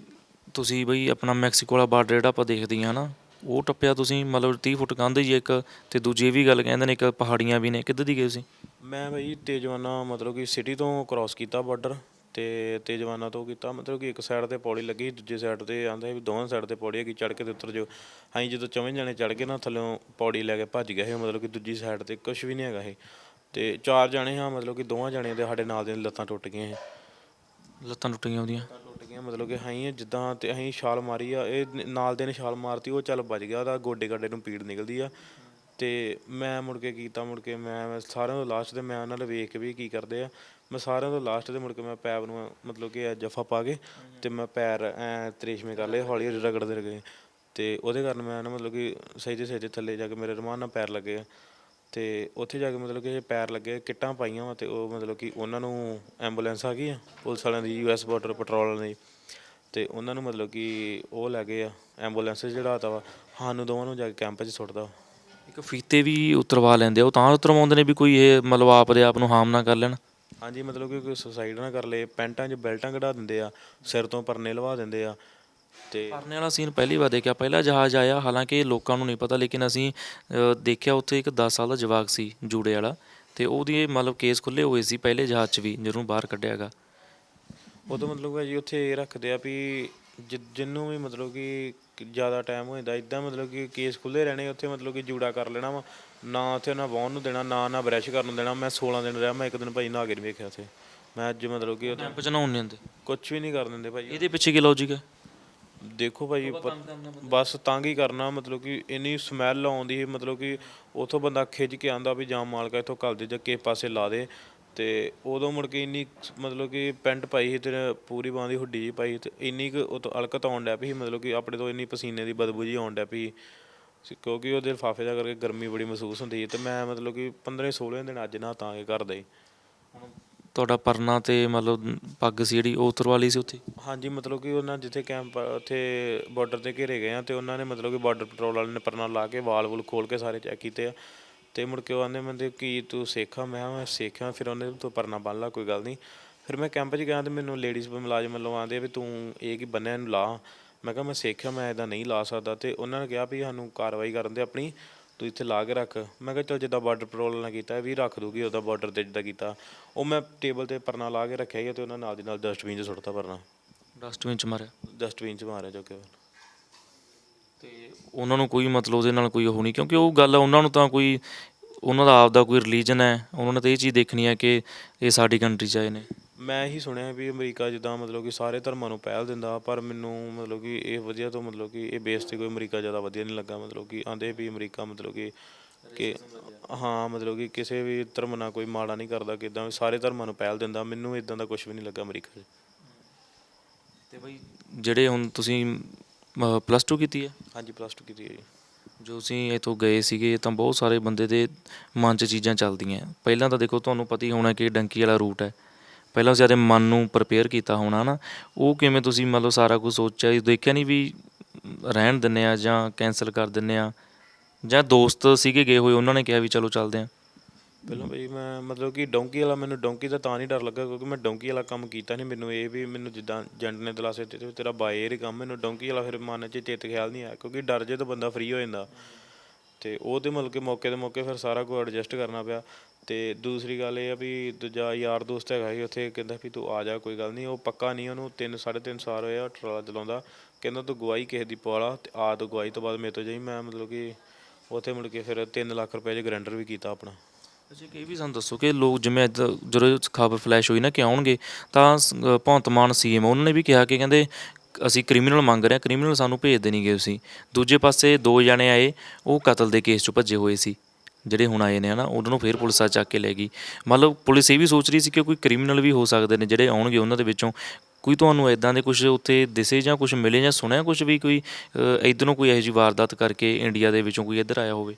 ਤੁਸੀਂ ਬਈ ਆਪਣਾ ਮੈਕਸੀਕੋ ਵਾਲਾ ਬਾਰਡਰ ਜਿਹੜਾ ਆਪਾਂ ਦੇਖਦੇ ਹਾਂ ਨਾ ਉਹ ਟੱਪਿਆ ਤੁਸੀਂ ਮਤਲਬ 30 ਫੁੱਟ ਕੰਧ ਹੀ ਇੱਕ ਤੇ ਦੂਜੀ ਵੀ ਗੱਲ ਕਹਿੰਦੇ ਨੇ ਇੱਕ ਪਹਾੜੀਆਂ ਵੀ ਨੇ ਕਿੱਧਰ ਦੀ ਗਏ ਸੀ ਮੈਂ ਬਈ ਤੇਜਵਾਨਾ ਮਤਲਬ ਕਿ ਸਿਟੀ ਤੋਂ ਕ੍ਰਾਸ ਕੀਤਾ ਬਾਰਡਰ ਤੇ ਤੇਜਵਾਨਾ ਤੋਂ ਕੀਤਾ ਮਤਲਬ ਕਿ ਇੱਕ ਸਾਈਡ ਤੇ ਪੌੜੀ ਲੱਗੀ ਦੂਜੇ ਸਾਈਡ ਤੇ ਆਂਦਾ ਵੀ ਦੋਵਾਂ ਸਾਈਡ ਤੇ ਪੌੜੀ ਹੈਗੀ ਚੜ ਕੇ ਤੇ ਉੱਤਰ ਜਾਓ। ਅਸੀਂ ਜਦੋਂ ਚੌਵੇਂ ਜਾਣੇ ਚੜ ਕੇ ਨਾ ਥੱਲੋਂ ਪੌੜੀ ਲੈ ਕੇ ਭੱਜ ਗਏ ਸੀ ਮਤਲਬ ਕਿ ਦੂਜੀ ਸਾਈਡ ਤੇ ਕੁਝ ਵੀ ਨਹੀਂ ਹੈਗਾ ਇਹ ਤੇ ਚਾਰ ਜਾਣੇ ਹਾਂ ਮਤਲਬ ਕਿ ਦੋਵਾਂ ਜਾਣਿਆਂ ਦੇ ਸਾਡੇ ਨਾਲ ਦੇ ਲੱਤਾਂ ਟੁੱਟ ਗਈਆਂ ਸੀ। ਲੱਤਾਂ ਟੁੱਟ ਗਈਆਂ ਉਹਦੀਆਂ? ਲੱਤਾਂ ਟੁੱਟ ਗਈਆਂ ਮਤਲਬ ਕਿ ਅਸੀਂ ਜਿੱਦਾਂ ਤੇ ਅਸੀਂ ਛਾਲ ਮਾਰੀ ਆ ਇਹ ਨ- ਨਾਲ ਦੇ ਨੇ ਛਾਲ ਮਾਰਤੀ ਉਹ ਚੱਲ ਵੱਜ ਗਿਆ ਉਹਦਾ ਗੋਡੇ ਗਾਡੇ ਨੂੰ ਪੀੜ ਨਿਕਲਦੀ ਆ। ਤੇ ਮੈਂ ਮੁੜ ਕੇ ਕੀਤਾ ਮੁੜ ਕੇ ਮੈਂ ਮੈਂ ਸਾਰਿਆਂ ਤੋਂ ਲਾਸਟ ਤੇ ਮੈਂ ਉਹਨਾਂ ਨੂੰ ਵੇਖ ਕੇ ਵੀ ਕੀ ਕਰਦੇ ਆ ਮੈਂ ਸਾਰਿਆਂ ਤੋਂ ਲਾਸਟ ਤੇ ਮੁੜ ਕੇ ਮੈਂ ਪੈਪ ਨੂੰ, ਮਤਲਬ ਕਿ ਐਂ ਜੱਫਾ ਪਾ ਕੇ ਤੇ ਮੈਂ ਪੈਰ, ਐ ਤ੍ਰੇਸ਼ਮੇ ਕਰ ਲਏ, ਹੌਲੀ ਹੌਲੀ ਰਗੜਦੇ ਰਹੇ। ਤੇ ਉਹਦੇ ਕਾਰਨ ਮੈਂ ਨਾ ਮਤਲਬ ਕਿ ਸਹੀ ਸਹਿਜੇ ਸਹਿਜੇ ਥੱਲੇ ਜਾ ਕੇ ਮੇਰੇ ਰਮਾਨ ਨਾਲ ਪੈਰ ਲੱਗੇ ਆ। ਤੇ ਉੱਥੇ ਜਾ ਕੇ ਮਤਲਬ ਕਿ ਪੈਰ ਲੱਗੇ, ਕਿੱਟਾਂ ਪਾਈਆਂ ਵਾ ਤੇ ਉਹ ਮਤਲਬ ਕਿ ਉਹਨਾਂ ਨੂੰ ਐਂਬੂਲੈਂਸ ਆ ਗਈ ਆ, ਪੁਲਿਸ ਵਾਲਿਆਂ ਦੀ ਯੂਐਸ ਬਾਰਡਰ ਪੈਟਰੋਲ ਵਾਲਿਆਂ ਦੀ। ਤੇ ਉਹਨਾਂ ਨੂੰ ਮਤਲਬ ਕਿ ਉਹ ਲੈ ਗਏ ਆ ਐਂਬੂਲੈਂਸ 'ਚ ਚੜਾਤਾ ਵਾ। ਸਾਨੂੰ ਦੋਵਾਂ ਨੂੰ ਜਾ ਕੇ ਕੈਂਪ 'ਚ ਸੁੱਟਦਾ ਇੱਕ ਫੀਤੇ ਵੀ ਉਤਰਵਾ ਲੈਂਦੇ ਆ। ਉਹ ਤਾਂ ਉਤਰਵਾਉਂਦੇ ਨੇ ਵੀ ਕੋਈ ਇਹ ਮਤਲਬ ਆਪਦੇ ਆਪ ਨੂੰ ਹਾਰਮ ਨਾ ਕਰ ਲੈਣ। ਹਾਂਜੀ ਮਤਲਬ ਕਿ ਕੋਈ ਸੁਸਾਈਡ ਨਾ ਕਰ ਲੇ ਪੈਂਟਾਂ 'ਚ ਬੈਲਟਾਂ ਕਢਾ ਦਿੰਦੇ ਆ ਸਿਰ ਤੋਂ ਪਰਨੇ ਲਵਾ ਦਿੰਦੇ ਆ ਤੇ ਪਰਨੇ ਵਾਲਾ ਸੀਨ ਪਹਿਲੀ ਵਾਰ ਦੇਖਿਆ ਪਹਿਲਾ ਜਹਾਜ਼ ਆਇਆ ਹਾਲਾਂਕਿ ਲੋਕਾਂ ਨੂੰ ਨਹੀਂ ਪਤਾ ਲੇਕਿਨ ਅਸੀਂ ਅ, ਦੇਖਿਆ ਉੱਥੇ ਇੱਕ 10 ਸਾਲ ਦਾ ਜਵਾਕ ਸੀ ਜੂੜੇ ਵਾਲਾ ਤੇ ਉਹਦੀ ਮਤਲਬ ਕੇਸ ਖੁੱਲੇ ਹੋਏ ਸੀ ਪਹਿਲੇ ਜਹਾਜ਼ 'ਚ ਵੀ ਜਿਹਨੂੰ ਬਾਹਰ ਕੱਢਿਆਗਾ ਉਦੋਂ ਮਤਲਬ ਭਾਜੀ ਉੱਥੇ ਇਹ ਰੱਖਦੇ ਆ ਵੀ ਜਿ- ਜਿਹਨੂੰ ਵੀ ਮਤਲਬ ਕਿ ਜ਼ਿਆਦਾ ਟਾਈਮ ਹੋ ਜਾਂਦਾ ਇਦਾਂ ਮਤਲਬ ਕਿ ਕੇਸ ਖੁੱਲੇ ਰਹਿਣੇ ਉੱਥੇ ਮਤਲਬ ਕਿ ਜੂੜਾ ਕਰ ਲੈਣਾ ਵਾ। ਨਾ ਉੱਥੇ ਨਾ ਵਾਹੁਣ ਨੂੰ ਦੇਣਾ ਨਾ ਨਾ ਬ੍ਰਸ਼ ਕਰਨ ਨੂੰ ਦੇਣਾ। ਮੈਂ 16 ਦਿਨ ਰਿਹਾ ਮੈਂ ਇੱਕ ਦਿਨ ਭਾਜੀ ਨਹਾ ਕੇ ਨਹੀਂ ਵੇਖਿਆ ਉੱਥੇ। ਮੈਂ ਅੱਜ ਮਤਲਬ ਕਿ ਉੱਥੇ ਕੈਂਪ 'ਚ ਨਹਾਉਣ ਨਹੀਂ ਦਿੰਦੇ? ਕੁਝ ਵੀ ਨਹੀਂ ਕਰ ਦਿੰਦੇ ਭਾਜੀ ਇਹਦੇ ਪਿੱਛੇ ਕੀ ਲੌਜੀਕ ਹੈ? ਦੇਖੋ ਪ- ਬਸ ਤੰਗ ਹੀ ਕਰਨਾ ਮਤਲਬ ਕਿ ਇੰਨੀ ਸਮੈਲ ਆਉਂਦੀ ਹੈ ਮਤਲਬ ਕਿ ਉਥੋਂ ਬੰਦਾ ਖਿੱਚ ਕੇ ਆਂਦਾ ਵੀ ਜਾਂ ਮਾਲਕਾ ਇਥੋਂ ਘੱਲ ਦੇ ਜਾਂ ਕਿਸੇ ਪਾਸੇ ਲਾ ਦੇ। ਤੇ ਉਦੋਂ ਮੁੜ ਕੇ ਇੰਨੀ ਮਤਲਬ ਕਿ ਪੈਂਟ ਪਾਈ ਸੀ ਤੇ ਪੂਰੀ ਬਾਂਹ ਦੀ ਹੁੱਡੀ ਜੀ ਪਾਈ ਤੇ ਇੰਨੀ ਕੁ ਉਹ ਤੋਂ ਅਲਕਤ ਆਉਣ ਡੈ ਪਈ ਸੀ ਮਤਲਬ ਕਿ ਆਪਣੇ ਤੋਂ ਇੰਨੀ ਪਸੀਨੇ ਦੀ ਬਦਬੂ ਜੀ ਆਉਣ ਡੈ ਪਈ ਕਿਉਂਕਿ ਉਹਦੇ ਲਿਫਾਫੇ ਦਾ ਕਰਕੇ ਗਰਮੀ ਬੜੀ ਮਹਿਸੂਸ ਹੁੰਦੀ ਸੀ ਤੇ ਮੈਂ ਮਤਲਬ ਕਿ 15 16 ਦਿਨ ਅੱਜ ਨਾ ਤਾਂ ਇਹ ਕਰਦਾ ਹੀ। ਤੁਹਾਡਾ ਪਰਨਾ ਤੇ ਮਤਲਬ ਪੱਗ ਸੀ ਜਿਹੜੀ ਉਹ ਉਤਰਵਾ ਲਈ ਸੀ ਉੱਥੇ? ਹਾਂਜੀ ਮਤਲਬ ਕਿ ਉਹਨਾਂ ਜਿੱਥੇ ਕੈਂਪ ਉੱਥੇ ਬਾਰਡਰ ਤੇ ਘੇਰੇ ਗਏ ਆ ਤੇ ਉਹਨਾਂ ਨੇ ਮਤਲਬ ਕਿ ਬਾਰਡਰ ਪੈਟਰੋਲ ਵਾਲੇ ਨੇ ਪਰਨਾ ਲਾ ਕੇ ਵਾਲ ਵੂਲ ਖੋਲ ਕੇ ਸਾਰੇ ਚੈੱਕ ਕੀਤੇ ਆ। ਤੇ ਮੁੜ ਕੇ ਉਹ ਆਂਦੇ ਮੰਦੇ ਕੀ ਤੂੰ ਸਿੱਖਾ ਮੈਂ ਮੈਂ ਸਿੱਖਿਆ ਫਿਰ ਉਹਨੇ ਤੂੰ ਪਰਨਾ ਬੰਨ ਲਾ ਕੋਈ ਗੱਲ ਨਹੀਂ। ਫਿਰ ਮੈਂ ਕੈਂਪ 'ਚ ਗਿਆ ਤੇ ਮੈਨੂੰ ਲੇਡੀਜ਼ ਮੁਲਾਜ਼ਮ ਵੱਲੋਂ ਆਂਦੇ ਵੀ ਤੂੰ ਇਹ ਕੀ ਬੰਨਿਆ ਇਹਨੂੰ ਲਾ। ਮੈਂ ਕਿਹਾ ਮੈਂ ਸਿੱਖਿਆ ਮੈਂ ਇਦਾਂ ਨਹੀਂ ਲਾ ਸਕਦਾ। ਤੇ ਉਹਨਾਂ ਨੇ ਕਿਹਾ ਵੀ ਸਾਨੂੰ ਕਾਰਵਾਈ ਕਰਨ ਦੇ ਆਪਣੀ ਤੂੰ ਇੱਥੇ ਲਾ ਕੇ ਰੱਖ। ਮੈਂ ਕਿਹਾ ਚਲ ਜਿੱਦਾਂ ਬਾਰਡਰ ਪੈਟਰੋਲ ਨਾਲ ਕੀਤਾ ਵੀ ਰੱਖ ਦੂਗੀ ਉਹਦਾ ਬਾਰਡਰ ਤੇ ਜਿੱਦਾਂ ਕੀਤਾ। ਉਹ ਮੈਂ ਟੇਬਲ ਤੇ ਪਰਨਾ ਲਾ ਕੇ ਰੱਖਿਆ ਹੀ ਤੇ ਉਹਨਾਂ ਨਾਲ ਦੀ ਨਾਲ ਡਸਟਬਿਨ 'ਚ ਸੁੱਟਤਾ ਪਰਨਾ। ਡਸਟਬਿਨ 'ਚ ਮਾਰਿਆ? ਡਸਟਬਿਨ 'ਚ ਮਾਰਿਆ ਜੋ ਕਿ। ਤੇ ਉਹਨਾਂ ਨੂੰ ਕੋਈ ਮਤਲਬ ਉਹਦੇ ਨਾਲ ਕੋਈ ਉਹ ਨਹੀਂ? ਕਿਉਂਕਿ ਉਹ ਗੱਲ ਉਹਨਾਂ ਨੂੰ ਤਾਂ ਕੋਈ ਉਹਨਾਂ ਦਾ ਆਪਦਾ ਕੋਈ ਰਿਲੀਜਨ ਹੈ। ਉਹਨਾਂ ਨੇ ਤਾਂ ਇਹ ਚੀਜ਼ ਦੇਖਣੀ ਹੈ ਕਿ ਇਹ ਸਾਡੀ ਕੰਟਰੀ 'ਚ ਆਏ ਨੇ। ਮੈਂ ਇਹੀ ਸੁਣਿਆ ਵੀ ਅਮਰੀਕਾ ਜਿੱਦਾਂ ਮਤਲਬ ਕਿ ਸਾਰੇ ਧਰਮਾਂ ਨੂੰ ਪਹਿਲ ਦਿੰਦਾ ਪਰ ਮੈਨੂੰ ਮਤਲਬ ਕਿ ਇਹ ਵਧੀਆ ਤੋਂ ਮਤਲਬ ਕਿ ਇਹ ਬੇਸ ਤੇ ਕੋਈ ਅਮਰੀਕਾ ਜ਼ਿਆਦਾ ਵਧੀਆ ਨਹੀਂ ਲੱਗਾ ਮਤਲਬ ਕਿ ਆਂਦੇ ਵੀ ਅਮਰੀਕਾ ਮਤਲਬ ਕਿ ਕਿ ਹਾਂ ਮਤਲਬ ਕਿ ਕਿਸੇ ਵੀ ਧਰਮ ਨਾਲ ਕੋਈ ਮਾੜਾ ਨਹੀਂ ਕਰਦਾ ਕਿਦਾਂ ਸਾਰੇ ਧਰਮਾਂ ਨੂੰ ਪਹਿਲ ਦਿੰਦਾ ਮੈਨੂੰ ਇਦਾਂ ਦਾ ਕੁਝ ਵੀ ਨਹੀਂ ਲੱਗਾ ਅਮਰੀਕਾ 'ਚ। ਤੇ ਬਈ ਜਿਹੜੇ ਹੁਣ ਤੁਸੀਂ ਪਲੱਸ 2 ਕੀਤੀ ਹੈ? ਹਾਂਜੀ ਪਲੱਸ 2 ਕੀਤੀ ਹੈ ਜੀ। ਜੋ ਅਸੀਂ ਇੱਥੋਂ ਗਏ ਸੀਗੇ ਤਾਂ ਬਹੁਤ ਸਾਰੇ ਬੰਦੇ ਦੇ ਮਨ 'ਚ ਚੀਜ਼ਾਂ ਚੱਲਦੀਆਂ। ਪਹਿਲਾਂ ਤਾਂ ਦੇਖੋ ਤੁਹਾਨੂੰ ਪਤਾ ਹੀ ਹੋਣਾ ਕਿ ਡੰਕੀ ਵਾਲਾ ਰੂਟ ਹੈ। ਪਹਿਲਾਂ ਜ਼ਿਆਦਾ ਮਨ ਨੂੰ ਪ੍ਰਪੇਅਰ ਕੀਤਾ ਹੋਣਾ ਨਾ, ਉਹ ਕਿਵੇਂ ਤੁਸੀਂ ਮਤਲਬ ਸਾਰਾ ਕੁਝ ਸੋਚਿਆ? ਦੇਖਿਆ ਨਹੀਂ ਵੀ ਰਹਿਣ ਦਿੰਨੇ ਆ ਜਾਂ ਕੈਨਸਲ ਕਰ ਦਿੰਨੇ ਆ? ਜਾਂ ਦੋਸਤ ਸੀਗੇ ਗਏ ਹੋਏ, ਉਹਨਾਂ ਨੇ ਕਿਹਾ ਵੀ ਚਲੋ ਚੱਲਦੇ ਆ? ਪਹਿਲਾਂ ਬਈ ਮੈਂ ਮਤਲਬ ਕਿ ਡੋਂਕੀ ਵਾਲਾ, ਮੈਨੂੰ ਡੋਂਕੀ ਦਾ ਤਾਂ ਨਹੀਂ ਡਰ ਲੱਗਾ ਕਿਉਂਕਿ ਮੈਂ ਡੋਂਕੀ ਵਾਲਾ ਕੰਮ ਕੀਤਾ ਨਹੀਂ ਮੈਨੂੰ ਇਹ ਵੀ ਮੈਨੂੰ ਜਿੱਦਾਂ ਏਜੰਟ ਨੇ ਦਲਾਸੇ ਦਿੱਤੇ ਤੇਰਾ ਬਾਏ ਏਅਰ ਕੰਮ, ਮੈਨੂੰ ਡੋਂਕੀ ਵਾਲਾ ਫਿਰ ਮਨ 'ਚ ਚੇਤ ਖਿਆਲ ਨਹੀਂ ਆਇਆ ਕਿਉਂਕਿ ਡਰ ਜੇ ਤਾਂ ਬੰਦਾ ਫ੍ਰੀ ਹੋ ਜਾਂਦਾ। ਅਤੇ ਉਹ ਤੇ ਮਤਲਬ ਕਿ ਮੌਕੇ ਦੇ ਮੌਕੇ ਫਿਰ ਸਾਰਾ ਕੁਝ ਐਡਜਸਟ ਕਰਨਾ ਪਿਆ ਅਤੇ ਦੂਸਰੀ ਗੱਲ ਇਹ ਆ ਵੀ ਦੂਜਾ ਯਾਰ ਦੋਸਤ ਹੈਗਾ ਸੀ ਉੱਥੇ ਕਹਿੰਦਾ ਵੀ ਤੂੰ ਆ ਜਾ, ਕੋਈ ਗੱਲ ਨਹੀਂ, ਉਹ ਪੱਕਾ ਨਹੀਂ, ਉਹਨੂੰ 3 3.5 ਸਾਲ ਹੋਏ ਆ ਟਰਾਲਾ ਚਲਾਉਂਦਾ, ਕਹਿੰਦਾ ਤੂੰ ਗਵਾਹੀ ਕਿਸੇ ਦੀ ਪਵਾਲਾ ਅਤੇ ਆ ਤੂੰ ਗਵਾਹੀ ਤੋਂ ਬਾਅਦ ਮੇਰੇ ਤੋਂ ਜਾਈ, ਮੈਂ ਮਤਲਬ ਕਿ ਉੱਥੇ ਮੁੜ ਕੇ ਫਿਰ ਤਿੰਨ ਲੱਖ ਰੁਪਏ 'ਚ ਗਰੈਂਡਰ ਵੀ ਕੀਤਾ ਆਪਣਾ। ਅੱਛਾ ਇਹ ਵੀ ਸਾਨੂੰ ਦੱਸੋ ਕਿ ਲੋਕ ਜਿਵੇਂ ਇੱਦਾਂ ਜਦੋਂ ਖਬਰ ਫਲੈਸ਼ ਹੋਈ ਨਾ ਕਿ ਆਉਣਗੇ, ਤਾਂ ਸ- ਭਗਵੰਤ ਮਾਨ ਸੀਐਮ ਉਹਨਾਂ ਨੇ ਵੀ ਕਿਹਾ ਕਿ ਕਹਿੰਦੇ ਅਸੀਂ ਕ੍ਰਿਮੀਨਲ ਮੰਗ ਰਹੇ ਹਾਂ ਕ੍ਰਿਮੀਨਲ ਸਾਨੂੰ ਭੇਜਦੇ ਨਹੀਂ ਗਏ ਤੁਸੀਂ ਦੂਜੇ ਪਾਸੇ ਦੋ ਜਣੇ ਆਏ, ਉਹ ਕਤਲ ਦੇ ਕੇਸ 'ਚ ਭੱਜੇ ਹੋਏ ਸੀ। ਜਿਹੜੇ ਹੁਣ ਆਏ ਨੇ ਹਨਾ, ਉਹਨਾਂ ਨੂੰ ਫੇਰ ਪੁਲਿਸ ਆ ਚੱਕ ਕੇ ਲੈ ਗਈ। ਮਤਲਬ ਪੁਲਿਸ ਇਹ ਵੀ ਸੋਚ ਰਹੀ ਸੀ ਕਿ ਕੋਈ ਕ੍ਰਿਮੀਨਲ ਵੀ ਹੋ ਸਕਦੇ ਨੇ, ਜਿਹੜੇ ਆਉਣਗੇ ਉਹਨਾਂ ਦੇ ਵਿੱਚੋਂ। ਕੋਈ ਤੁਹਾਨੂੰ ਇਦਾਂ ਦੇ ਕੁਝ ਉੱਥੇ ਦਿਸੇ ਜਾਂ ਕੁਝ ਮਿਲੇ ਜਾਂ ਸੁਣਿਆ ਕੁਝ ਵੀ ਕੋਈ ਇਧਰੋਂ ਕੋਈ ਇਹੋ ਜਿਹੀ ਵਾਰਦਾਤ ਕਰਕੇ ਇੰਡੀਆ ਦੇ ਵਿੱਚੋਂ ਕੋਈ ਇੱਧਰ ਆਇਆ ਹੋਵੇ?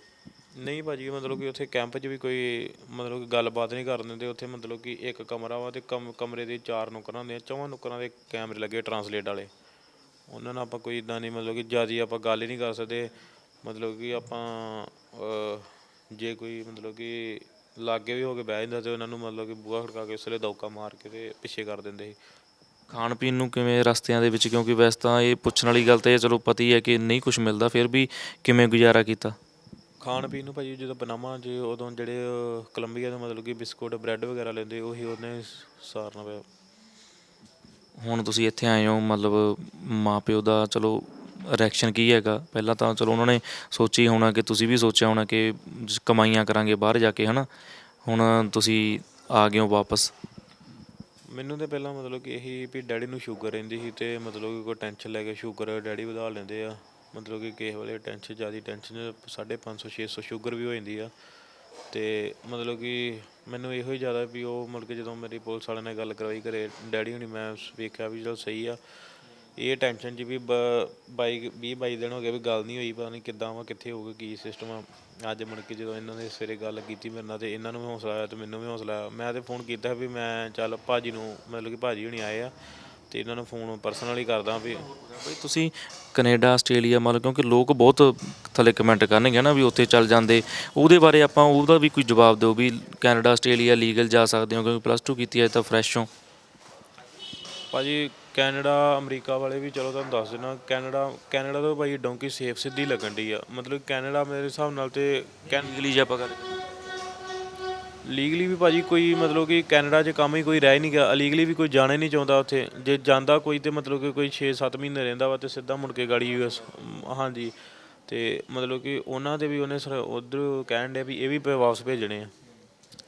ਨਹੀਂ ਭਾਜੀ, ਮਤਲਬ ਕਿ ਉੱਥੇ ਕੈਂਪ 'ਚ ਵੀ ਕੋਈ, ਮਤਲਬ ਕਿ ਗੱਲਬਾਤ ਨਹੀਂ ਕਰਨ ਦਿੰਦੇ। ਉੱਥੇ ਮਤਲਬ ਕਿ ਇੱਕ ਕਮਰਾ ਵਾ ਤੇ ਕਮ ਕਮਰੇ ਦੇ ਚਾਰ ਨੁਕਰਾਂ ਹੁੰਦੇ ਆ ਚੌਵਾਂ ਨੁਕਰਾਂ ਦੇ ਕੈਮਰੇ ਲੱਗੇ ਟਰਾਂਸਲੇਟ ਵਾਲੇ। ਉਹਨਾਂ ਨਾਲ ਆਪਾਂ ਕੋਈ ਇਦਾਂ ਨਹੀਂ ਮਤਲਬ ਕਿ ਜ਼ਿਆਦਾ ਆਪਾਂ ਗੱਲ ਹੀ ਨਹੀਂ ਕਰ ਸਕਦੇ। ਮਤਲਬ ਕਿ ਆਪਾਂ ਜੇ ਕੋਈ ਮਤਲਬ ਕਿ ਲਾਗੇ ਵੀ ਹੋ ਕੇ ਬਹਿ ਜਾਂਦਾ ਤੇ ਉਹਨਾਂ ਨੂੰ ਮਤਲਬ ਕਿ ਬੂਹਾ ਖੜਕਾ ਕੇ ਉਸਲੇ ਦੌਕਾ ਮਾਰ ਕੇ ਤੇ ਪਿੱਛੇ ਕਰ ਦਿੰਦੇ ਸੀ। ਖਾਣ ਪੀਣ ਨੂੰ ਕਿਵੇਂ ਰਸਤਿਆਂ ਦੇ ਵਿੱਚ? ਕਿਉਂਕਿ ਵੈਸੇ ਤਾਂ ਇਹ ਪੁੱਛਣ ਵਾਲੀ ਗੱਲ ਤਾਂ ਇਹ ਚਲੋ ਪਤਾ ਹੀ ਹੈ ਕਿ ਨਹੀਂ ਕੁਝ ਮਿਲਦਾ ਫਿਰ ਵੀ ਕਿਵੇਂ ਗੁਜ਼ਾਰਾ ਕੀਤਾ? ਖਾਣ ਪੀਣ ਨੂੰ ਭਾਜੀ ਜਦੋਂ ਬਨਾਮਾ ਜੇ ਉਦੋਂ ਜਿਹੜੇ ਕੋਲੰਬੀਆ ਤੋਂ ਮਤਲਬ ਕਿ ਬਿਸਕੁਟ ਬ੍ਰੈਡ ਵਗੈਰਾ ਲੈਂਦੇ ਉਹੀ ਉਹਨੇ ਸਾਰਨਾ ਪਿਆ। ਹੁਣ ਤੁਸੀਂ ਇੱਥੇ ਆਏ ਹੋ, ਮਤਲਬ ਮਾਪਿਓ ਦਾ ਚਲੋ ਰਿਐਕਸ਼ਨ ਕੀ ਹੈਗਾ? ਪਹਿਲਾਂ ਤਾਂ ਚਲੋ ਉਹਨਾਂ ਨੇ ਸੋਚੀ ਹੋਣਾ ਕਿ ਤੁਸੀਂ ਵੀ ਸੋਚਿਆ ਹੋਣਾ ਕਿ ਕਮਾਈਆਂ ਕਰਾਂਗੇ ਬਾਹਰ ਜਾ ਕੇ, ਹਨਾ? ਹੁਣ ਤੁਸੀਂ ਆ ਗਏ ਹੋ ਵਾਪਸ। ਮੈਨੂੰ ਤਾਂ ਪਹਿਲਾਂ ਮਤਲਬ ਕਿ ਇਹੀ ਵੀ ਡੈਡੀ ਨੂੰ ਸ਼ੂਗਰ ਰਹਿੰਦੀ ਸੀ ਤੇ ਮਤਲਬ ਕਿ ਕੋਈ ਟੈਨਸ਼ਨ ਲੈ ਕੇ ਸ਼ੂਗਰ ਡੈਡੀ ਵਧਾ ਲੈਂਦੇ ਆ। ਮਤਲਬ ਕਿ ਕਿਸੇ ਵੇਲੇ ਟੈਨਸ਼ਨ ਜ਼ਿਆਦਾ ਟੈਨਸ਼ਨ 550 600 ਸ਼ੂਗਰ ਵੀ ਹੋ ਜਾਂਦੀ ਆ। ਅਤੇ ਮਤਲਬ ਕਿ ਮੈਨੂੰ ਇਹੋ ਹੀ ਜ਼ਿਆਦਾ ਵੀ ਉਹ ਮਤਲਬ ਕਿ ਜਦੋਂ ਮੇਰੀ ਪੁਲਿਸ ਵਾਲਿਆਂ ਨੇ ਗੱਲ ਕਰਵਾਈ ਘਰੇ, ਡੈਡੀ ਹੋਣੀ ਮੈਂ ਵੇਖਿਆ ਵੀ ਚਲੋ ਸਹੀ ਆ। ਇਹ ਟੈਨਸ਼ਨ 'ਚ ਵੀ ਬ, ਬਾਈ, ਵੀਹ, ਬਾਈ ਦਿਨ ਹੋ ਗਏ ਵੀ ਗੱਲ ਨਹੀਂ ਹੋਈ, ਪਤਾ ਨਹੀਂ ਕਿੱਦਾਂ ਵਾ, ਕਿੱਥੇ ਹੋਊਗਾ ਕੀ ਸਿਸਟਮ ਆ। ਅੱਜ ਮੁੜ ਕੇ ਜਦੋਂ ਇਹਨਾਂ ਨੇ ਸਵੇਰੇ ਗੱਲ ਕੀਤੀ ਮੇਰੇ ਨਾਲ ਤੇ ਇਹਨਾਂ ਨੂੰ ਵੀ ਹੌਸਲਾ ਆਇਆ ਤੇ ਮੈਨੂੰ ਵੀ ਹੌਸਲਾ ਆਇਆ। ਮੈਂ ਤੇ ਫੋਨ ਕੀਤਾ ਵੀ ਮੈਂ ਚੱਲ ਭਾਜੀ ਨੂੰ, ਮਤਲਬ ਕਿ ਭਾਜੀ ਹੁਣੀ ਆਏ ਆ। ਤੇ ਇਹਨਾਂ ਨੂੰ ਫੋਨ ਪਰਸਨਲੀ ਕਰਦਾ ਵੀ ਬਈ ਤੁਸੀਂ ਕੈਨੇਡਾ ਆਸਟ੍ਰੇਲੀਆ ਮਤਲਬ ਕਿਉਂਕਿ ਲੋਕ ਬਹੁਤ ਥੱਲੇ ਕਮੈਂਟ ਕਰਨਗੇ ਨਾ ਵੀ ਉੱਥੇ ਚੱਲ ਜਾਂਦੇ। ਉਹਦੇ ਬਾਰੇ ਆਪਾਂ ਉਹਦਾ ਵੀ ਕੋਈ ਜਵਾਬ ਦਿਓ ਵੀ ਕੈਨੇਡਾ ਆਸਟ੍ਰੇਲੀਆ ਲੀਗਲ ਜਾ ਸਕਦੇ ਹੋ ਕਿਉਂਕਿ ਪਲੱਸ 2 ਕੀਤੀ ਹੈ ਤਾਂ ਫਰੈਸ਼ ਹੋ। ਭਾਜੀ ਕੈਨੇਡਾ ਅਮਰੀਕਾ ਵਾਲੇ ਵੀ ਚਲੋ ਤੁਹਾਨੂੰ ਦੱਸ ਦਿੰਦਾ ਕੈਨੇਡਾ ਕੈਨੇਡਾ ਤੋਂ ਭਾਈ ਡੋਂਕੀ ਸੇਫ ਸਿੱਧੀ ਲੱਗਣ ਦੀ ਆ। ਮਤਲਬ ਕੈਨੇਡਾ ਮੇਰੇ ਹਿਸਾਬ ਨਾਲ ਤੇ ਕੈਨ ਲੀਗਲੀ ਜੇ ਆਪਾਂ ਗੱਲ ਲੀਗਲੀ ਵੀ ਭਾਜੀ ਕੋਈ ਮਤਲਬ ਕਿ ਕੈਨੇਡਾ 'ਚ ਕੰਮ ਹੀ ਕੋਈ ਰਹਿ ਨਹੀਂ ਗਿਆ ਅਲੀਗਲੀ ਵੀ ਕੋਈ ਜਾਣਾ ਹੀ ਨਹੀਂ ਚਾਹੁੰਦਾ ਉੱਥੇ। ਜੇ ਜਾਂਦਾ ਕੋਈ ਤੇ ਮਤਲਬ ਕਿ ਕੋਈ 6-7 ਮਹੀਨੇ ਰਹਿੰਦਾ ਵਾ ਤੇ ਸਿੱਧਾ ਮੁੜ ਕੇ ਗਾੜੀ ਯੂਐਸ ਹਾਂਜੀ। ਤੇ ਮਤਲਬ ਕਿ ਉਹਨਾਂ ਦੇ ਵੀ ਉਹਨੇ ਸਰ ਉਧਰ ਕਹਿਣ ਡਿਆ ਵੀ ਇਹ ਵੀ ਵਾਪਸ ਭੇਜਣੇ ਆ।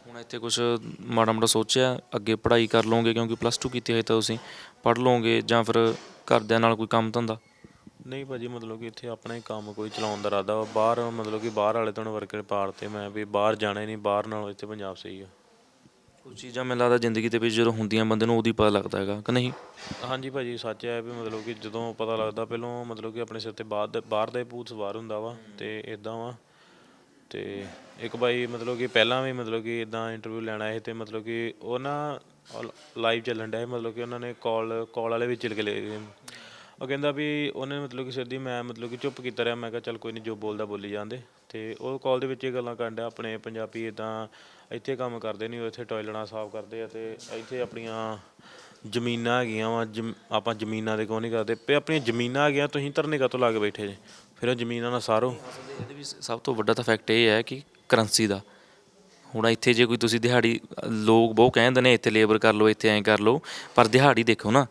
ਹੁਣ ਇੱਥੇ ਕੁਝ ਮਾੜਾ ਮੋਟਾ ਸੋਚਿਆ, ਅੱਗੇ ਪੜ੍ਹਾਈ ਕਰ ਲਓਗੇ ਕਿਉਂਕਿ ਪਲੱਸ 2 ਕੀਤੀ ਹੈ ਤਾਂ ਤੁਸੀਂ, ਪੜ੍ਹ ਲਓਗੇ ਜਾਂ ਫਿਰ ਘਰਦਿਆਂ ਨਾਲ ਕੋਈ ਕੰਮ ਧੰਦਾ? ਨਹੀਂ ਭਾਜੀ ਮਤਲਬ ਕਿ ਇੱਥੇ ਆਪਣਾ ਹੀ ਕੰਮ ਕੋਈ ਚਲਾਉਣ ਦਾ ਇਰਾਦਾ ਵਾ। ਬਾਹਰ ਮਤਲਬ ਕਿ ਬਾਹਰ ਵਾਲੇ ਤੋਂ ਵਰਕਰ ਪਾਰ ਤੇ ਮੈਂ ਵੀ ਬਾਹਰ ਜਾਣਾ ਹੀ ਨਹੀਂ ਬਾਹਰ ਨਾਲੋਂ ਇੱਥੇ ਪੰਜਾਬ ਸਹੀ ਆ। ਕੁਝ ਚੀਜ਼ਾਂ ਮੈਨੂੰ ਲੱਗਦਾ ਜ਼ਿੰਦਗੀ ਦੇ ਵਿੱਚ ਜਦੋਂ ਹੁੰਦੀਆਂ ਬੰਦੇ ਨੂੰ ਉਹਦੀ ਪਤਾ ਲੱਗਦਾ ਹੈਗਾ ਕਿ ਨਹੀਂ? ਹਾਂਜੀ ਭਾਜੀ ਸੱਚ ਹੈ ਵੀ ਮਤਲਬ ਕਿ ਜਦੋਂ ਪਤਾ ਲੱਗਦਾ ਪਹਿਲਾਂ ਮਤਲਬ ਕਿ ਆਪਣੇ ਸਿਰ ਤੇ ਬਾਹਰ ਦਾ ਬਾਹਰ ਦਾ ਹੀ ਭੂਤ ਸਵਾਰ ਹੁੰਦਾ ਵਾ ਤੇ ਇਦਾਂ ਵਾ। ਤੇ ਇੱਕ ਬਾਈ ਮਤਲਬ ਕਿ ਪਹਿਲਾਂ ਵੀ ਮਤਲਬ ਕਿ ਇਦਾਂ ਇੰਟਰਵਿਊ ਲੈਣ ਆਏ ਸੀ ਤੇ ਮਤਲਬ ਕਿ ਉਹ ਨਾ ਲਾਈਵ ਚੱਲਣ ਡਿਆ ਸੀ ਮਤਲਬ ਕਿ ਉਹਨਾਂ ਨੇ ਕਾਲ ਕਾਲ ਵਾਲੇ ਵਿੱਚ ਚਲ ਗਏ ਉਹ ਕਹਿੰਦਾ ਵੀ ਉਹਨੇ ਮਤਲਬ ਕਿ ਸਿੱਧੀ ਮੈਂ ਮਤਲਬ ਕਿ ਚੁੱਪ ਕੀਤਾ ਰਿਹਾ। ਮੈਂ ਕਿਹਾ, ਚੱਲ ਕੋਈ ਨਹੀਂ ਜੋ ਬੋਲਦਾ ਬੋਲੀ ਜਾਂਦੇ। ਤੇ ਉਹ ਕਾਲ ਦੇ ਵਿੱਚ ਇਹ ਗੱਲਾਂ ਕਰਨ ਡਿਆ ਆਪਣੇ ਪੰਜਾਬੀ ਇਦਾਂ ਇੱਥੇ ਕੰਮ ਕਰਦੇ ਨਹੀਂ ਉਹ ਇੱਥੇ ਟਾਇਲਟਾਂ ਸਾਫ਼ ਕਰਦੇ ਆ ਤੇ ਇੱਥੇ ਆਪਣੀਆਂ ਜ਼ਮੀਨਾਂ ਹੈਗੀਆਂ ਵਾ ਆਪਾਂ ਜ਼ਮੀਨਾਂ ਦੇ ਕਿਉਂ ਨਹੀਂ ਕਰਦੇ। ਪਏ ਆਪਣੀਆਂ ਜ਼ਮੀਨਾਂ ਹੈਗੀਆਂ, ਤੁਸੀਂ ਧਰਨੇ ਕਾਤੋਂ ਲਾ ਕੇ ਬੈਠੇ ਜੇ? ਫਿਰ ਉਹ ਜ਼ਮੀਨਾਂ ਨਾਲ ਸਾਰੋ। ਇਹਦੇ ਵੀ ਸਭ ਤੋਂ ਵੱਡਾ ਤਾਂ ਫੈਕਟ ਇਹ ਹੈ ਕਿ ਕਰੰਸੀ ਦਾ। ਹੁਣ ਇੱਥੇ ਜੇ ਕੋਈ ਤੁਸੀਂ ਦਿਹਾੜੀ, ਲੋਕ ਬਹੁਤ ਕਹਿੰਦੇ ਨੇ, ਇੱਥੇ ਲੇਬਰ ਕਰ ਲਓ, ਇੱਥੇ ਐਂ ਕਰ ਲਓ। ਪਰ ਦਿਹਾੜੀ ਦੇਖੋ ਨਾ,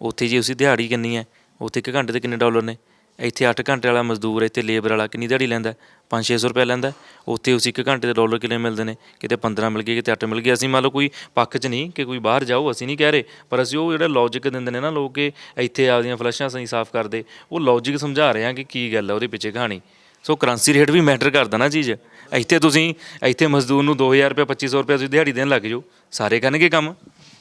ਉੱਥੇ ਜੇ ਉਸੇ ਦਿਹਾੜੀ ਕਿੰਨੀ ਹੈ ਉੱਥੇ ਇੱਕ ਘੰਟੇ ਦੇ ਕਿੰਨੇ ਡਾਲਰ ਨੇ? ਇੱਥੇ 8 ਘੰਟੇ ਵਾਲਾ ਮਜ਼ਦੂਰ ਇੱਥੇ ਲੇਬਰ ਵਾਲਾ ਕਿੰਨੀ ਦਿਹਾੜੀ ਲੈਂਦਾ? 5-600 ਰੁਪਏ ਲੈਂਦਾ ਉੱਥੇ ਉਸ ਇੱਕ ਘੰਟੇ ਦੇ ਡਾਲਰ ਕਿੰਨੇ ਮਿਲਦੇ ਨੇ? ਕਿਤੇ 15 ਮਿਲ ਗਏ, ਕਿਤੇ 8 ਮਿਲ ਗਏ। ਅਸੀਂ ਮੰਨ ਲਓ ਕੋਈ ਪੱਖ 'ਚ ਨਹੀਂ ਕਿ ਕੋਈ ਬਾਹਰ ਜਾਓ, ਅਸੀਂ ਨਹੀਂ ਕਹਿ ਰਹੇ। ਪਰ ਅਸੀਂ ਉਹ ਜਿਹੜਾ ਲੌਜੀਕ ਦਿੰਦੇ ਨੇ ਨਾ ਲੋਕ ਕਿ ਇੱਥੇ ਆਪਦੀਆਂ ਫਲਸ਼ਾਂ ਸਹੀ ਸਾਫ਼ ਕਰਦੇ। ਉਹ ਲੌਜੀਕ ਸਮਝਾ ਰਹੇ ਆ ਕਿ ਕੀ ਗੱਲ ਹੈ ਉਹਦੇ ਪਿੱਛੇ ਕਹਾਣੀ। ਸੋ ਕਰੰਸੀ ਰੇਟ ਵੀ ਮੈਟਰ ਕਰਦਾ ਨਾ ਚੀਜ਼। ਇੱਥੇ ਤੁਸੀਂ, ਇੱਥੇ ਮਜ਼ਦੂਰ ਨੂੰ 2000 ਰੁਪਏ 2500 ਰੁਪਏ ਤੁਸੀਂ ਦਿਹਾੜੀ ਦੇਣ ਲੱਗ ਜਾਓ। ਸਾਰੇ ਕਰਨਗੇ ਕੰਮ।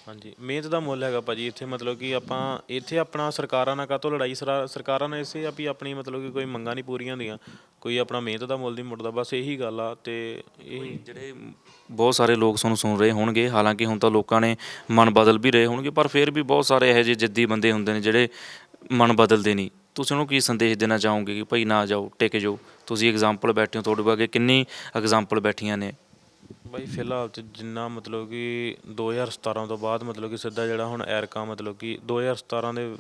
ਹਾਂਜੀ। ਮਿਹਨਤ ਦਾ ਮੁੱਲ ਹੈਗਾ ਭਾਜੀ, ਇੱਥੇ ਮਤਲਬ ਕਿ ਆਪਾਂ ਇੱਥੇ ਆਪਣਾ ਸਰਕਾਰਾਂ ਨਾਲ ਕਾਹਤੋਂ ਲੜਾਈ ਸਰਾ- ਸਰਕਾਰਾਂ ਨਾਲ ਇਸੇ ਆ ਵੀ ਆਪਣੀ ਮਤਲਬ ਕਿ ਕੋਈ ਮੰਗਾਂ ਨਹੀਂ ਪੂਰੀਆਂ ਹੁੰਦੀਆਂ। ਕੋਈ ਆਪਣਾ ਮਿਹਨਤ ਦਾ ਮੁੱਲ ਨਹੀਂ ਮੁੜਦਾ ਬਸ ਇਹੀ ਗੱਲ ਆ ਤੇ ਇਹੀ ਜਿਹੜੇ ਬਹੁਤ ਸਾਰੇ ਲੋਕ ਸਾਨੂੰ ਸੁਣ ਰਹੇ ਹੋਣਗੇ, ਹਾਲਾਂਕਿ ਹੁਣ ਤਾਂ ਲੋਕਾਂ ਨੇ ਮਨ ਬਦਲ ਵੀ ਰਹੇ ਹੋਣਗੇ, ਪਰ ਫਿਰ ਵੀ ਬਹੁਤ ਸਾਰੇ ਇਹੋ ਜਿਹੇ ਜਿੱਦੀ ਬੰਦੇ ਹੁੰਦੇ ਨੇ ਜਿਹੜੇ ਮਨ ਬਦਲਦੇ ਨਹੀਂ। ਤੁਸੀਂ ਉਹਨੂੰ ਕੀ ਸੰਦੇਸ਼ ਦੇਣਾ ਚਾਹੋਗੇ ਕਿ ਭਾਈ ਨਾ ਜਾਓ, ਟਿਕ ਜਾਓ? ਤੁਸੀਂ ਐਗਜ਼ਾਮਪਲ ਬੈਠੇ ਹੋ, ਤੁਹਾਡੇ ਅੱਗੇ ਕਿੰਨੀ ਐਗਜ਼ਾਮਪਲ ਬੈਠੀਆਂ ਨੇ। ਬਾਈ ਫਿਲਹਾਲ 'ਚ ਜਿੰਨਾ ਮਤਲਬ ਕਿ 2017 ਤੋਂ ਬਾਅਦ ਮਤਲਬ ਕਿ ਸਿੱਧਾ ਜਿਹੜਾ ਹੁਣ ਐਰਕਾ ਮਤਲਬ ਕਿ 2017 ਦੇ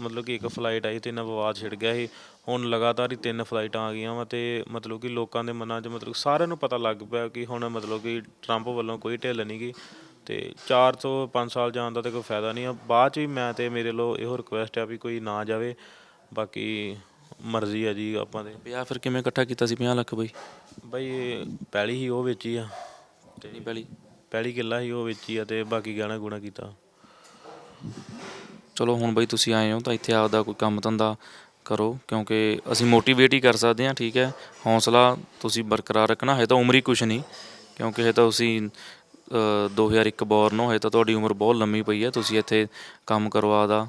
ਮਤਲਬ ਕਿ ਇੱਕ ਫਲਾਈਟ ਆਈ ਤੇ ਇਹਨਾਂ ਵਿਵਾਦ ਛਿੜ ਗਿਆ ਸੀ। ਹੁਣ ਲਗਾਤਾਰ ਹੀ ਤਿੰਨ ਫਲਾਈਟਾਂ ਆ ਗਈਆਂ ਵਾ ਤੇ ਮਤਲਬ ਕਿ ਲੋਕਾਂ ਦੇ ਮਨਾਂ 'ਚ ਮਤਲਬ ਸਾਰਿਆਂ ਨੂੰ ਪਤਾ ਲੱਗ ਪਿਆ ਕਿ ਹੁਣ ਮਤਲਬ ਕਿ ਟਰੰਪ ਵੱਲੋਂ ਕੋਈ ਢਿੱਲ ਨਹੀਂ ਗਈ ਤੇ 4 ਤੋਂ 5 ਸਾਲ ਜਾਣ ਦਾ ਤੇ ਕੋਈ ਫਾਇਦਾ ਨਹੀਂ ਆ। ਬਾਅਦ 'ਚ ਵੀ ਮੈਂ ਤੇ ਮੇਰੇ ਲੋ ਇਹੋ ਰਿਕੁਐਸਟ ਆ ਵੀ ਕੋਈ ਨਾ ਜਾਵੇ। ਬਾਕੀ ਮਰਜ਼ੀ ਆ ਜੀ ਆਪਾਂ ਦੇ। ਵਿਆਹ ਫਿਰ ਕਿਵੇਂ ਇਕੱਠਾ ਕੀਤਾ ਸੀ? 50 ਲੱਖ ਬਈ। ਬਾਈ ਪਹਿਲੀ ਹੀ ਉਹ ਵੇਚੀ ਆ। ਨਹੀਂ ਪਹਿਲੀ ਪਹਿਲੀ ਕਿੱਲਾ ਸੀ ਉਹ ਵੇਚੀ ਆ ਤੇ ਬਾਕੀ ਗਹਿਣਾ ਗੁਣਾ ਕੀਤਾ। ਚਲੋ ਹੁਣ ਬਈ ਤੁਸੀਂ ਆਏ ਹੋ ਤਾਂ ਇੱਥੇ ਆਪਦਾ ਕੋਈ ਕੰਮ ਧੰਦਾ ਕਰੋ ਕਿਉਂਕਿ ਅਸੀਂ ਮੋਟੀਵੇਟ ਹੀ ਕਰ ਸਕਦੇ ਹਾਂ ਠੀਕ ਹੈ? ਹੌਸਲਾ ਤੁਸੀਂ ਬਰਕਰਾਰ ਰੱਖਣਾ ਹੈ ਤਾਂ ਉਮਰ ਹੀ ਕੁਛ ਨਹੀਂ ਕਿਉਂਕਿ ਇਹ ਤਾਂ ਤੁਸੀਂ ਅ, 2001 ਬੋਰਨ ਹੋ ਹੈ ਤਾਂ ਤੁਹਾਡੀ ਉਮਰ ਬਹੁਤ ਲੰਮੀ ਪਈ ਹੈ ਤੁਸੀਂ ਇੱਥੇ ਕੰਮ ਕਰੋ ਆਪਦਾ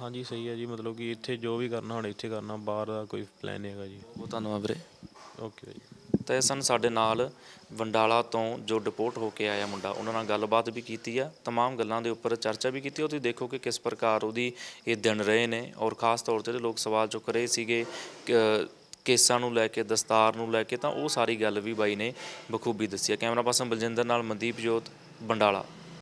ਹਾਂਜੀ ਸਹੀ ਹੈ ਜੀ ਮਤਲਬ ਕਿ ਇੱਥੇ ਜੋ ਵੀ ਕਰਨਾ ਹੁਣ ਇੱਥੇ ਕਰਨਾ ਬਾਹਰ ਦਾ ਕੋਈ ਪਲਾਨ ਨਹੀਂ ਹੈਗਾ ਜੀ ਬਹੁਤ ਧੰਨਵਾਦ ਵੀਰੇ ਓਕੇ ਜੀ ਤਾਂ ਇਹ ਸਨ ਸਾਡੇ ਨਾਲ ਵੰਡਾਲਾ ਤੋਂ ਜੋ ਡਿਪੋਰਟ ਹੋ ਕੇ ਆਇਆ ਮੁੰਡਾ ਉਹਨਾਂ ਨਾਲ ਗੱਲਬਾਤ ਵੀ ਕੀਤੀ ਆ तमाम ਗੱਲਾਂ ਦੇ ਉੱਪਰ ਚਰਚਾ ਵੀ ਕੀਤੀ ਉਹ ਤੁਸੀਂ ਦੇਖੋ ਕਿ ਕਿਸ ਪ੍ਰਕਾਰ ਉਹਦੀ ਇਹ ਦਿਨ ਰਹੇ ਨੇ ਔਰ ਖਾਸ ਤੌਰ ਤੇ ਜਿਹੜੇ ਲੋਕ ਸਵਾਲ ਚੁੱਕ ਰਹੇ ਸੀਗੇ ਕਿ ਕੇਸਾਂ ਨੂੰ ਲੈ ਕੇ ਦਸਤਾਰ ਨੂੰ ਲੈ ਕੇ ਤਾਂ ਉਹ ਸਾਰੀ ਗੱਲ ਵੀ ਬਾਈ ਨੇ ਬਖੂਬੀ ਦੱਸੀ ਆ ਕੈਮਰਾ ਪਰਸਨ ਬਲਜਿੰਦਰ ਨਾਲ ਮਨਦੀਪ ਜੋਤ ਬੰਡਾਲਾ